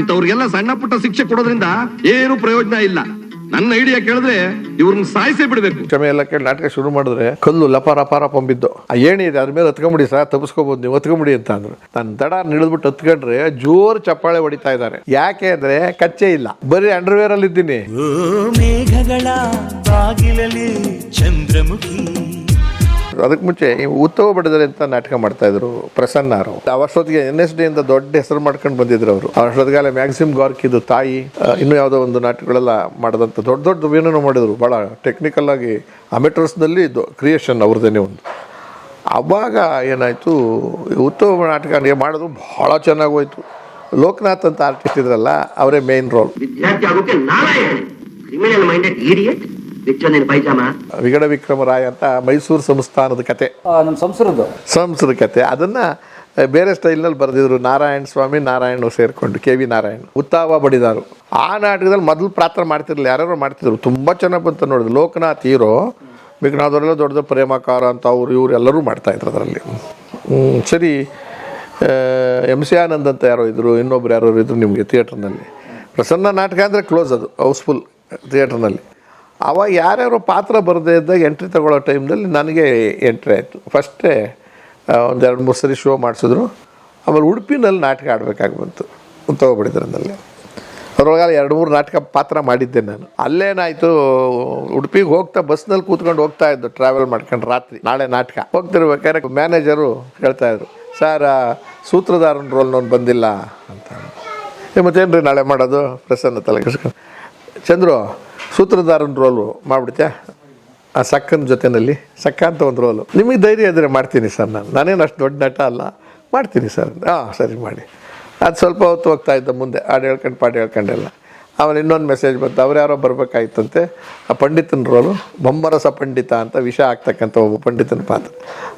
ಇಂಥವ್ರಿಗೆಲ್ಲ ಸಣ್ಣ ಪುಟ್ಟ ಶಿಕ್ಷೆ ಕೊಡೋದ್ರಿಂದ ಏನು ಪ್ರಯೋಜನ ಇಲ್ಲ. ನನ್ನ ಐಡಿಯಾ ಕೇಳಿದ್ರೆ ಇವ್ರನ್ನ ಸಾಯಿಸೇ ಬಿಡಬೇಕು. ಕ್ಷಮೆ ಎಲ್ಲ ಕೇಳಿ ನಾಟಕ ಶುರು ಮಾಡಿದ್ರೆ ಕಲ್ಲು ಲಪಾರ ಪಾರ ಪಂಬಿದ್ದು. ಆ ಏಣಿ ಇದೆ ಅದ್ರ ಮೇಲೆ ಹತ್ಕೊಂಬಿಡಿ ಸರ್ ತಪ್ಪಿಸ್ಕೋಬಹುದು ನೀವು ಹತ್ಕೊಂಬಿಡಿ ಅಂತ ಅಂದ್ರು. ನಾನು ದಡ ನಿಳಿದ್ಬಿಟ್ಟು ಹತ್ಕೊಂಡ್ರೆ ಜೋರು ಚಪ್ಪಾಳೆ ಹೊಡಿತಾ ಇದ್ದಾರೆ. ಯಾಕೆ ಅಂದ್ರೆ ಕಚ್ಚೆ ಇಲ್ಲ. ಬರೀ ಅಂಡರ್ವೇರ್ ಅಲ್ಲಿ ಇದ್ದೀನಿ ಓ ಮೇಘಗಳ ಬಾಗಿಲಲ್ಲಿ ಚಂದ್ರಮುಖಿ ಅದಕ್ಕೆ ಮುಂಚೆ ಈ ಉತ್ತಮ ಬಡಿದರೆ ಅಂತ ನಾಟಕ ಮಾಡ್ತಾ ಇದ್ರು ಪ್ರಸನ್ನ ಅವರು ಅವಷ್ಟೊತ್ತಿಗೆ ಎನ್ ಎಸ್ ಡಿ ಅಂತ ದೊಡ್ಡ ಹೆಸರು ಮಾಡ್ಕೊಂಡು ಬಂದಿದ್ರು ಅವರು. ಅವಷ್ಟೊತ್ತಿಗೆ ಮ್ಯಾಕ್ಸಿಮ್ ಗಾರ್ಕಿದು ತಾಯಿ ಇನ್ನು ಯಾವುದೋ ಒಂದು ನಾಟಕಗಳೆಲ್ಲ ಮಾಡಿದಂಥ ದೊಡ್ಡ ದೊಡ್ಡ ಏನೇನೋ ಮಾಡಿದ್ರು. ಭಾಳ ಟೆಕ್ನಿಕಲ್ ಆಗಿ ಅಮೆಟರ್ಸ್ನಲ್ಲಿ ಕ್ರಿಯೇಷನ್ ಅವ್ರದ್ದೇನೆ ಒಂದು. ಅವಾಗ ಏನಾಯಿತು ಉತ್ತಮ ನಾಟಕ ಮಾಡೋದು ಭಾಳ ಚೆನ್ನಾಗಿ ಹೋಯ್ತು. ಲೋಕನಾಥ್ ಅಂತ ಆರ್ಟಿಸ್ಟ್ ಇದ್ರಲ್ಲ, ಅವರೇ ಮೇನ್ ರೋಲ್ ವಿದ್ಯಾರ್ಥಿ ವಿಕ್ರಮ ಪೈಜಾಮ. ವಿಗಡ ವಿಕ್ರಮರಾಯ ಅಂತ ಮೈಸೂರು ಸಂಸ್ಥಾನದ ಕತೆ. ನಮ್ಮ ಸಂಸ್ಕೃತ ಸಂಸ್ಕೃತ ಕತೆ. ಅದನ್ನ ಬೇರೆ ಸ್ಟೈಲ್ನಲ್ಲಿ ಬರೆದಿದ್ರು ನಾರಾಯಣ ಸ್ವಾಮಿ ನಾರಾಯಣ ಸೇರಿಕೊಂಡು ಕೆ ವಿ ನಾರಾಯಣ್. ಉತ್ತಾವ ಬಡಿದಾರು. ಆ ನಾಟಕದಲ್ಲಿ ಮೊದಲು ಪಾತ್ರ ಮಾಡ್ತಿರ್ಲಿಲ್ಲ. ಯಾರು ಮಾಡ್ತಿದ್ರು. ತುಂಬ ಚೆನ್ನಾಗಿ ಬಂತು ನೋಡಿದ್ರು. ಲೋಕನಾಥ್ ಹೀರೋ ಮಿಗ್ನಾದವರೆಲ್ಲ ದೊಡ್ಡ ದೊಡ್ಡ ಪ್ರೇಮಕಾರ ಅಂತ ಅವ್ರು ಇವ್ರು ಎಲ್ಲರೂ ಮಾಡ್ತಾ ಇದ್ರು ಅದರಲ್ಲಿ. ಹ್ಮ್, ಸರಿ. ಎಂ ಸಿ ಆನಂದ್ ಅಂತ ಯಾರೋ ಇದ್ರು ಇನ್ನೊಬ್ರು ಯಾರೋ ಇದ್ರು ನಿಮಗೆ ಥಿಯೇಟ್ರ್ನಲ್ಲಿ ಪ್ರಸನ್ನ ನಾಟಕ ಅಂದರೆ ಕ್ಲೋಸ್ ಅದು ಹೌಸ್ಫುಲ್ ಥಿಯೇಟ್ರ್ನಲ್ಲಿ ಅವಾಗ ಯಾರ್ಯಾರು ಪಾತ್ರ ಬರದೇ ಇದ್ದಾಗ ಎಂಟ್ರಿ ತಗೊಳ್ಳೋ ಟೈಮ್ನಲ್ಲಿ ನನಗೆ ಎಂಟ್ರಿ ಆಯಿತು. ಫಸ್ಟೇ ಒಂದೆರಡು ಮೂರು ಸರಿ ಶೋ ಮಾಡಿಸಿದ್ರು. ಆಮೇಲೆ ಉಡುಪಿನಲ್ಲಿ ನಾಟಕ ಆಡಬೇಕಾಗಿ ಬಂತು. ತಗೊಬಿಡಿದ್ರಲ್ಲಿ ಅದರೊಳಗಾಲ ಎರಡು ಮೂರು ನಾಟಕ ಪಾತ್ರ ಮಾಡಿದ್ದೆ ನಾನು. ಅಲ್ಲೇನಾಯಿತು, ಉಡುಪಿಗೆ ಹೋಗ್ತಾ ಬಸ್ನಲ್ಲಿ ಕೂತ್ಕೊಂಡು ಹೋಗ್ತಾ ಇದ್ದು ಟ್ರಾವೆಲ್ ಮಾಡ್ಕೊಂಡು ರಾತ್ರಿ, ನಾಳೆ ನಾಟಕ. ಹೋಗ್ತಿರ್ಬೇಕಾದ್ರೆ ಮ್ಯಾನೇಜರು ಹೇಳ್ತಾ ಇದ್ರು ಸರ್ ಸೂತ್ರಧಾರನ ರೋಲ್ ರೋಲ್ನವ್ನು ಬಂದಿಲ್ಲ ಅಂತ. ಮತ್ತೇನು ರೀ ನಾಳೆ ಮಾಡೋದು? ಪ್ರಸನ್ನ ತಲೆ ಚಂದ್ರು ಸೂತ್ರಧಾರನ ರೋಲು ಮಾಡ್ಬಿಡ್ತ್ಯಾ? ಆ ಸಕ್ಕನ ಜೊತೆನಲ್ಲಿ ಸಕ್ಕ ಅಂತ ಒಂದು ರೋಲು. ನಿಮಗೆ ಧೈರ್ಯ ಇದ್ದರೆ ಮಾಡ್ತೀನಿ ಸರ್ ನಾನು. ನಾನೇನು ಅಷ್ಟು ದೊಡ್ಡ ನಟ ಅಲ್ಲ. ಮಾಡ್ತೀನಿ ಸರ್. ಹಾಂ ಸರಿ ಮಾಡಿ. ಅದು ಸ್ವಲ್ಪ ಹೊತ್ತು ಹೋಗ್ತಾ ಇದ್ದ ಮುಂದೆ. ಹಾಡು ಹೇಳ್ಕೊಂಡು, ಪಾಡು ಹೇಳ್ಕೊಂಡೆಲ್ಲ. ಆಮೇಲೆ ಇನ್ನೊಂದು ಮೆಸೇಜ್ ಬಂತು. ಅವ್ರು ಯಾರೋ ಬರಬೇಕಾಯ್ತಂತೆ. ಆ ಪಂಡಿತನ ರೋಲು, ಬೊಮ್ಮರಸ ಪಂಡಿತ ಅಂತ ವಿಷ ಆಗ್ತಕ್ಕಂಥ ಒಬ್ಬ ಪಂಡಿತನ ಪಾತ್ರ.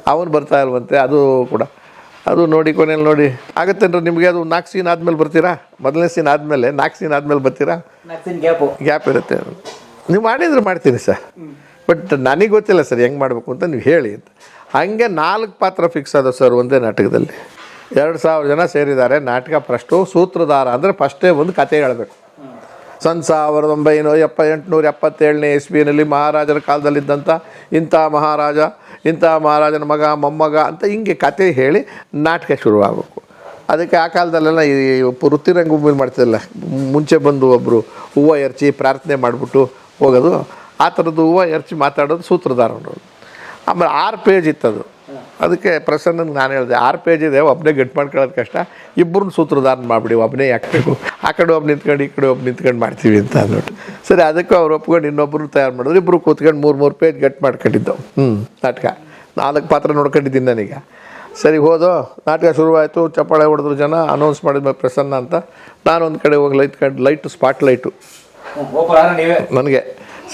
ಅವನು ಬರ್ತಾ ಇಲ್ವಂತೆ, ಅದು ಕೂಡ. ಅದು ನೋಡಿ ಕೊನೆಯಲ್ಲಿ ನೋಡಿ. ಆಗತ್ತೇನ್ರಿ ನಿಮಗೆ ಅದು ನಾಲ್ಕು ಸೀನ್ ಆದಮೇಲೆ ಬರ್ತೀರಾ? ಮೊದಲನೇ ಸೀನ್ ಆದಮೇಲೆ ನಾಲ್ಕು ಸೀನ್ ಆದಮೇಲೆ ಬರ್ತೀರಾ? ಗ್ಯಾಪು ಗ್ಯಾಪ್ ಇರುತ್ತೆ. ನೀವು ಮಾಡಿದ್ರೆ ಮಾಡ್ತೀನಿ ಸರ್. ಬಟ್ ನನಗೆ ಗೊತ್ತಿಲ್ಲ ಸರ್ ಹೆಂಗೆ ಮಾಡಬೇಕು ಅಂತ ನೀವು ಹೇಳಿ ಅಂತ. ಹಾಗೆ ನಾಲ್ಕು ಪಾತ್ರ ಫಿಕ್ಸ್ ಆದ ಸರ್ ಒಂದೇ ನಾಟಕದಲ್ಲಿ. ಎರಡು ಸಾವಿರ ಜನ ಸೇರಿದ್ದಾರೆ ನಾಟಕ ಫಸ್ಟು ಸೂತ್ರಧಾರ ಅಂದರೆ ಫಸ್ಟೇ ಒಂದು ಕತೆ ಹೇಳಬೇಕು. ಸನ್ ಸಾವಿರದ ಒಂಬೈನೂರ ಎಪ್ಪ ಎಂಟುನೂರ ಎಪ್ಪತ್ತೇಳನೇ ಇಸ್ವಿನಲ್ಲಿ ಮಹಾರಾಜರ ಕಾಲದಲ್ಲಿದ್ದಂಥ ಇಂಥ ಮಹಾರಾಜ ಇಂಥ ಮಹಾರಾಜನ ಮಗ, ಮೊಮ್ಮಗ ಅಂತ ಹಿಂಗೆ ಕತೆ ಹೇಳಿ ನಾಟಕ ಶುರುವಾಗಬೇಕು. ಅದಕ್ಕೆ ಆ ಕಾಲದಲ್ಲೆಲ್ಲ ಈ ವೃತ್ತಿ ರಂಗಭೂಮಿ ಮಾಡ್ತಿರಲ್ಲ ಮುಂಚೆ ಬಂದು ಒಬ್ಬರು ಹೂವು ಎರಚಿ ಪ್ರಾರ್ಥನೆ ಮಾಡಿಬಿಟ್ಟು ಹೋಗೋದು, ಆ ಥರದ್ದು ಹೂವು ಎರಚಿ ಮಾತಾಡೋದು ಸೂತ್ರಧಾರರು ಆಮೇಲೆ ಆರು ಪೇಜ್ ಇತ್ತದು. ಅದಕ್ಕೆ ಪ್ರಸನ್ನಂಗೆ ನಾನು ಹೇಳಿದೆ ಆರು ಪೇಜ್ ಇದೆ ಒಬ್ಬನೇ ಗಟ್ ಮಾಡ್ಕೊಳ್ಳೋದು ಕಷ್ಟ. ಇಬ್ಬರನ್ನ ಸೂತ್ರಧಾರನ ಮಾಡಿಬಿಡಿ ಒಬ್ಬನೇ ಯಾಕಬೇಕು? ಆ ಕಡೆ ಒಬ್ಬ ನಿಂತ್ಕೊಂಡು ಈ ಕಡೆ ಒಬ್ಬ ನಿಂತ್ಕೊಂಡು ಮಾಡ್ತೀವಿ ಅಂತ ಅಂದ್ಬಿಟ್ಟು. ಸರಿ ಅದಕ್ಕೆ ಅವ್ರು ಒಪ್ಕೊಂಡು ಇನ್ನೊಬ್ಬರು ತಯಾರು ಮಾಡಿದ್ರು. ಇಬ್ಬರು ಕೂತ್ಕೊಂಡು ಮೂರು ಮೂರು ಪೇಜ್ ಗಟ್ ಮಾಡ್ಕೊಂಡಿದ್ದು ಹ್ಞೂ ನಾಟಕ. ನಾಲ್ಕು ಪಾತ್ರ ನೋಡ್ಕೊಂಡಿದ್ದೀನಿ ನಾನೀಗ. ಸರಿ ಹೋದೋ ನಾಟಕ ಶುರುವಾಯಿತು ಚಪ್ಪಾಳೆ ಹೊಡೆದ್ರು ಜನ ಅನೌನ್ಸ್ ಮಾಡಿದ್ಮೇಲೆ ಪ್ರಸನ್ನ ಅಂತ. ನಾನು ಒಂದು ಕಡೆ ಹೋಗಿ ಲೈಟ್ ಕಂಡು ಲೈಟು ಸ್ಪಾಟ್ ಲೈಟು ನನಗೆ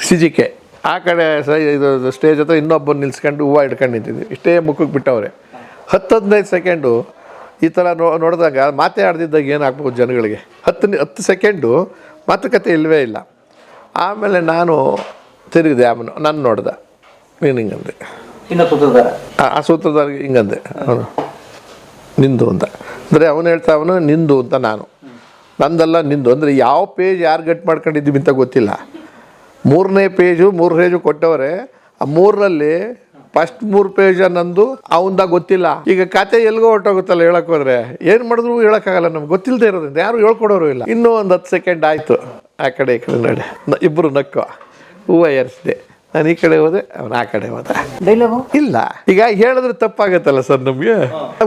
ಸಿಜಿಕೆ ಆ ಕಡೆ ಸೈ ಇದು ಸ್ಟೇಜ್ ಹತ್ರ ಇನ್ನೊಬ್ಬರು ನಿಲ್ಸ್ಕೊಂಡು ಹೂವು ಹಿಡ್ಕೊಂಡು ನಿಂತಿದ್ವಿ. ಇಷ್ಟೇ ಮುಖಕ್ಕೆ ಬಿಟ್ಟವ್ರೆ. ಹತ್ತು ಹದಿನೈದು ಸೆಕೆಂಡು ಈ ಥರ ನೋ ನೋಡಿದಾಗ ಮಾತೇ ಆಡ್ದಿದ್ದಾಗ ಏನಾಗ್ಬೋದು ಜನಗಳಿಗೆ? ಹತ್ತು ಹತ್ತು ಸೆಕೆಂಡು ಮಾತುಕತೆ ಇಲ್ಲವೇ ಇಲ್ಲ. ಆಮೇಲೆ ನಾನು ತಿರುಗಿದೆ ಆಮೇಲೆ ನಾನು ನೋಡ್ದೆ. ನೀನು ಹಿಂಗಂದೆ ಸೂತ್ರಧಾರ? ಆ- ಸೂತ್ರದಾರ್ ಹಿಂಗಂದೆ ಅವನು ನಿಂದು ಅಂತ. ಅಂದರೆ ಅವನು ಹೇಳ್ತಾ ಅವನು ನಿಂದು ಅಂತ ನಾನು. ನಂದಲ್ಲ ನಿಂದು. ಅಂದರೆ ಯಾವ ಪೇಜ್ ಯಾರು ಗಟ್ ಮಾಡ್ಕೊಂಡಿದ್ದೀವಿ ಅಂತ ಗೊತ್ತಿಲ್ಲ. ಮೂರನೇ ಪೇಜು, ಮೂರು ಪೇಜು ಕೊಟ್ಟವ್ರೆ, ಆ ಮೂರರಲ್ಲಿ ಫಸ್ಟ್ ಮೂರು ಪೇಜ್ ನಂದು ಅವಂದ ಗೊತ್ತಿಲ್ಲ. ಈಗ ಕತೆ ಎಲ್ಗೋ ಹೊಟ್ಟೋಗುತ್ತಲ್ಲ ಹೇಳಕ್ ಹೋದ್ರೆ, ಏನು ಮಾಡಿದ್ರು ಹೇಳೋಕ್ಕಾಗಲ್ಲ ನಮ್ಗೆ ಗೊತ್ತಿಲ್ಲದೆ ಇರೋದ್ರಿಂದ, ಯಾರು ಹೇಳ್ಕೊಡೋರು ಇಲ್ಲ. ಇನ್ನೂ ಒಂದು ಹತ್ತು ಸೆಕೆಂಡ್ ಆಯಿತು. ಆ ಕಡೆ, ಈ ಕಡೆ ನಡೆ. ಇಬ್ಬರು ನಕ್ಕು ಹೂವು ಏರಿಸಿದೆ. ನಾನು ಈ ಕಡೆ ಹೋದೆ ಅವನು ಆ ಕಡೆ ಹೋದ. ಡೈಲಾಗು ಇಲ್ಲ. ಈಗ ಹೇಳಿದ್ರೆ ತಪ್ಪಾಗತ್ತಲ್ಲ ಸರ್ ನಮ್ಗೆ?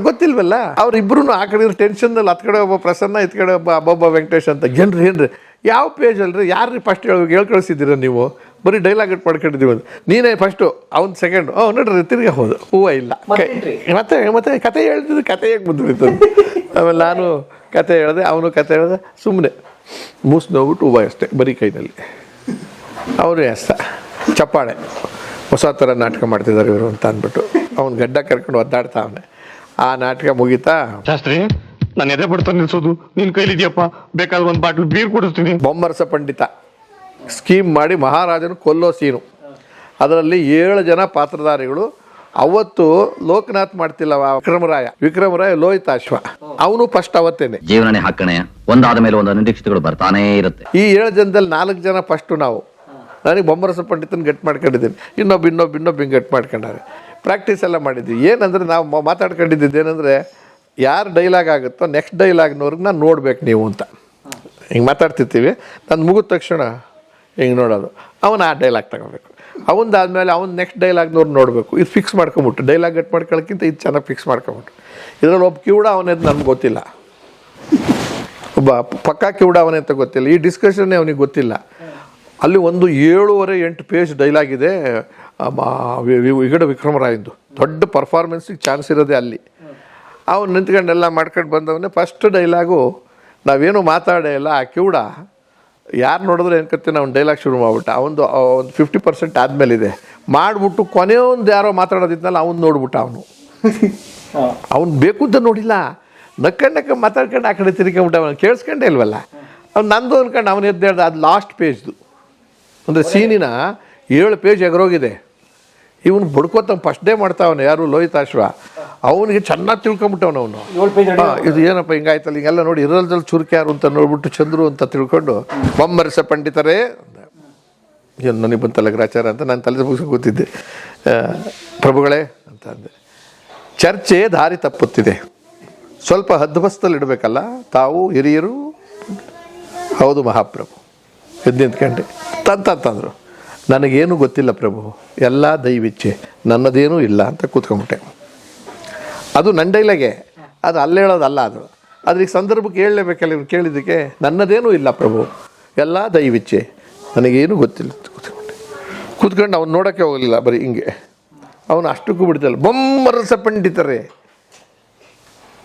ಗೊತ್ತಿಲ್ವಲ್ಲ? ಅವ್ರಿಬ್ರು ಆ ಕಡೆ ಟೆನ್ಷನ್ದಲ್ಲಿ ಹತ್ ಕಡೆ ಒಬ್ಬ ಪ್ರಸನ್ನ ಇತ್ ಕಡೆ ಒಬ್ಬ ಅಬ್ಬೊಬ್ಬ ವೆಂಕಟೇಶ್ ಅಂತ. ಏನ್ರಿ ಏನ್ರಿ? ಯಾವ ಪೇಜ್ ಅಲ್ರಿ? ಯಾರ್ರಿ ಫಸ್ಟ್ ಹೇಳಿ ಹೇಳ್ ಕಳಿಸಿದ್ದೀರ ನೀವು? ಬರೀ ಡೈಲಾಗ್ ಇಟ್ಟು ಮಾಡ್ಕೊಂಡಿದ್ದೀವಿ ಅಂತ ನೀನೇ ಫಸ್ಟು ಅವ್ನು ಸೆಕೆಂಡ್ ಓ ನೋಡ್ರಿ ತಿರ್ಗಾ ಹೋದ. ಹೂವ ಇಲ್ಲ? ಮತ್ತೆ ಮತ್ತೆ ಕತೆ ಹೇಳ್ತಿದ್ದು ಕತೆ ಹೇಗೆ ಮುಂದುವರಿತು ಆಮೇಲೆ ನಾನು ಕತೆ ಹೇಳಿದೆ ಅವನು ಕತೆ ಹೇಳಿದೆ ಸುಮ್ಮನೆ ಮೂಸ್ ನೋಡ್ಬಿಟ್ಟು ಹೂವ ಅಷ್ಟೇ ಬರೀ ಕೈನಲ್ಲಿ. ಅವರು ಎಸ್ ಚಪ್ಪಾಳೆ. ಹೊಸ ಥರ ನಾಟಕ ಮಾಡ್ತಿದ್ದಾರೆ ಇವರು ಅಂತ ಅಂದ್ಬಿಟ್ಟು. ಅವ್ನು ಗಡ್ಡ ಕರ್ಕೊಂಡು ಒದ್ದಾಡ್ತಾ ಅವನೆ. ಆ ನಾಟಕ ಮುಗೀತಾ? ಶಾಸ್ತ್ರಿ ನಾನು ಎದೆ ಬಿಡ್ತಾ ನಿಲ್ಸೋದು. ನಿನ್ ಕೈಲಿದ್ಯಪ್ಪ ಬೇಕಾದ್ರೆ ಒಂದು ಬಾಟ್ಲು ಬೀರ್ ಕುಡಿಸ್ತೀನಿ. ಬೊಮ್ಮರಸ ಪಂಡಿತ. ಸ್ಕೀಮ್ ಮಾಡಿ ಮಹಾರಾಜನು ಕೊಲ್ಲೋ ಸೀನು ಅದರಲ್ಲಿ ಏಳು ಜನ ಪಾತ್ರಧಾರಿಗಳು. ಅವತ್ತು ಲೋಕನಾಥ್ ಮಾಡ್ತಿಲ್ಲ ವಿಕ್ರಮರಾಯ. ವಿಕ್ರಮರಾಯ ಲೋಹಿತಾಶ್ವ ಅವನು ಫಸ್ಟ್ ಅವತ್ತೇನೆ. ಜೀವನನೇ ಹಾಕಣೆ ಒಂದಾದ ಮೇಲೆ ಒಂದು ಅನಿರೀಕ್ಷಿತಗಳು ಬರ್ತಾನೇ ಇರುತ್ತೆ. ಈ ಏಳು ಜನದಲ್ಲಿ ನಾಲ್ಕು ಜನ ಫಸ್ಟು ನಾವು. ನನಗೆ ಬೊಮ್ಮರಸ ಪಂಡಿತನ ಗಟ್ ಮಾಡ್ಕೊಂಡಿದ್ದೀನಿ. ಇನ್ನೊಬ್ಬ ಇನ್ನೊಬ್ಬ ಇನ್ನೊಬ್ಬ ಹಿಂಗೆ ಗಟ್ ಮಾಡ್ಕೊಂಡಾರೆ. ಪ್ರಾಕ್ಟೀಸ್ ಎಲ್ಲ ಮಾಡಿದ್ವಿ. ಏನಂದರೆ ನಾವು ಮಾತಾಡ್ಕೊಂಡಿದ್ದು ಏನಂದರೆ ಯಾರು ಡೈಲಾಗ್ ಆಗುತ್ತೋ ನೆಕ್ಸ್ಟ್ ಡೈಲಾಗ್ನವ್ರಿಗೆ ನಾನು ನೋಡ್ಬೇಕು ನೀವು ಅಂತ. ಹಿಂಗೆ ಮಾತಾಡ್ತಿರ್ತೀವಿ. ನಾನು ಮುಗಿದ ತಕ್ಷಣ ಹಿಂಗೆ ನೋಡೋದು. ಅವನು ಆ ಡೈಲಾಗ್ ತಗೋಬೇಕು. ಅವನದಾದ್ಮೇಲೆ ಅವ್ನು ನೆಕ್ಸ್ಟ್ ಡೈಲಾಗ್ನವ್ರು ನೋಡಬೇಕು. ಇದು ಫಿಕ್ಸ್ ಮಾಡ್ಕೊಂಬಿಟ್ಟು ಡೈಲಾಗ್ ಗಟ್ ಮಾಡ್ಕೊಳ್ಳೋಕ್ಕಿಂತ ಇದು ಚೆನ್ನಾಗಿ ಫಿಕ್ಸ್ ಮಾಡ್ಕೊಂಬಿಟ್ಟು ಇದರಲ್ಲಿ ಒಬ್ಬ ಕಿವುಡ ಅವನೇದು ನನಗೆ ಗೊತ್ತಿಲ್ಲ. ಒಬ್ಬ ಪಕ್ಕಾ ಕಿವುಡ ಅವನೇ ಅಂತ ಗೊತ್ತಿಲ್ಲ. ಈ ಡಿಸ್ಕಷನ್ನೇ ಅವನಿಗೆ ಗೊತ್ತಿಲ್ಲ. ಅಲ್ಲಿ ಒಂದು ಏಳುವರೆ ಎಂಟು ಪೇಜ್ ಡೈಲಾಗ್ ಇದೆ ವಿಗಡ ವಿಕ್ರಮರಾಯಂದು ದೊಡ್ಡ ಪರ್ಫಾರ್ಮೆನ್ಸಿಗೆ ಚಾನ್ಸ್ ಇರೋದೇ ಅಲ್ಲಿ. ಅವನು ನಿಂತ್ಕೊಂಡೆಲ್ಲ ಮಾಡ್ಕೊಂಡು ಬಂದವನೇ ಫಸ್ಟ್ ಡೈಲಾಗು ನಾವೇನು ಮಾತಾಡೇ ಇಲ್ಲ ಆ ಕಿವುಡ. ಯಾರು ನೋಡಿದ್ರೆ ಏನ್ಕತ್ತೀನಿ ಅವ್ನು ಡೈಲಾಗ್ ಶುರು ಮಾಡ್ಬಿಟ್ಟ. ಅವನು ಒಂದು ಫಿಫ್ಟಿ ಪರ್ಸೆಂಟ್ ಆದಮೇಲೆ ಇದೆ ಮಾಡಿಬಿಟ್ಟು ಕೊನೆಯೊಂದು ಯಾರೋ ಮಾತಾಡೋದಿದ್ನಲ್ಲ ಅವ್ನು ನೋಡ್ಬಿಟ್ಟ ಅವನು. ಅವ್ನು ಬೇಕು ಅಂತ ನೋಡಿಲ್ಲ. ನಕ್ಕಂಡ ನಕ್ಕ ಮಾತಾಡ್ಕೊಂಡು ಆ ಕಡೆ ತಿರ್ಕೊಂಬಿಟ್ಟ ಅವನು ಕೇಳಿಸ್ಕೊಂಡೇ ಇಲ್ವಲ್ಲ? ಅವ್ನು ನಂದು ಅನ್ಕೊಂಡು ಅವನು ಎದ್ದು ಹೇಳ್ದ ಅದು ಲಾಸ್ಟ್ ಪೇಜ್ದು ಅಂದರೆ ಸೀನಿನ ಏಳು ಪೇಜ್ ಎಗರೋಗಿದೆ. ಇವನು ಬಡ್ಕೋತ ಫಸ್ಟ್ ಡೇ ಮಾಡ್ತಾವನು ಯಾರು ಲೋಹಿತಾಶ್ವ ಅವನಿಗೆ ಚೆನ್ನಾಗಿ ತಿಳ್ಕೊಂಬಿಟ್ಟವನು ಅವನು. ಹಾ, ಇದು ಏನಪ್ಪ ಹಿಂಗಾಯ್ತಲ್ಲ ಹಿಂಗೆಲ್ಲ ನೋಡಿ ಇರಲ್ದಲ್ಲಿ ಚುರುಕು ಯಾರು ಅಂತ ನೋಡ್ಬಿಟ್ಟು ಚಂದ್ರು ಅಂತ ತಿಳ್ಕೊಂಡು ಬೊಮ್ಮರಸ ಪಂಡಿತರೇ. ಏನು ನನಗೆ ಬಂತಲ್ಲ ಗ್ರಾಚಾರ ಅಂತ ನಾನು ತಲೆ ಮುಗಿಸ್ ಕೂತಿದ್ದೆ. ಪ್ರಭುಗಳೇ ಅಂತ ಅಂದೆ. ಚರ್ಚೆ ದಾರಿ ತಪ್ಪುತ್ತಿದೆ. ಸ್ವಲ್ಪ ಹದ್ದುಬಸ್ತಲ್ಲಿ ಇಡಬೇಕಲ್ಲ ತಾವು ಹಿರಿಯರು ಹೌದು ಮಹಾಪ್ರಭು. ಎದ್ದು ನಿಂತ್ಕೊಂಡೆ ತಂತಂತಂದರು ನನಗೇನು ಗೊತ್ತಿಲ್ಲ ಪ್ರಭು, ಎಲ್ಲ ದೈವಿಚ್ಛೆ ನನ್ನದೇನೂ ಇಲ್ಲ ಅಂತ ಕೂತ್ಕೊಂಬಿಟ್ಟೆ. ಅದು ನನ್ನ ಡೈಲಾಗೆ, ಅದು ಅಲ್ಲೇಳೋದಲ್ಲ ಅದು. ಅದ್ರ ಈಗ ಸಂದರ್ಭಕ್ಕೆ ಹೇಳಲೇಬೇಕಲ್ಲ ಇವ್ರು ಕೇಳಿದ್ದಕ್ಕೆ, ನನ್ನದೇನೂ ಇಲ್ಲ ಪ್ರಭು, ಎಲ್ಲ ದೈವಿಚ್ಛೆ ನನಗೇನು ಗೊತ್ತಿಲ್ಲ ಕೂತ್ಕೊಂಡೆ ಕೂತ್ಕೊಂಡು ಅವ್ನು ನೋಡೋಕ್ಕೆ ಹೋಗಲಿಲ್ಲ ಬರೀ ಹಿಂಗೆ. ಅವನು ಅಷ್ಟಕ್ಕೂ ಬಿಡ್ತಲ್ಲ, ಬೊಮ್ಮರಸ ಪಂಡಿತರೇ,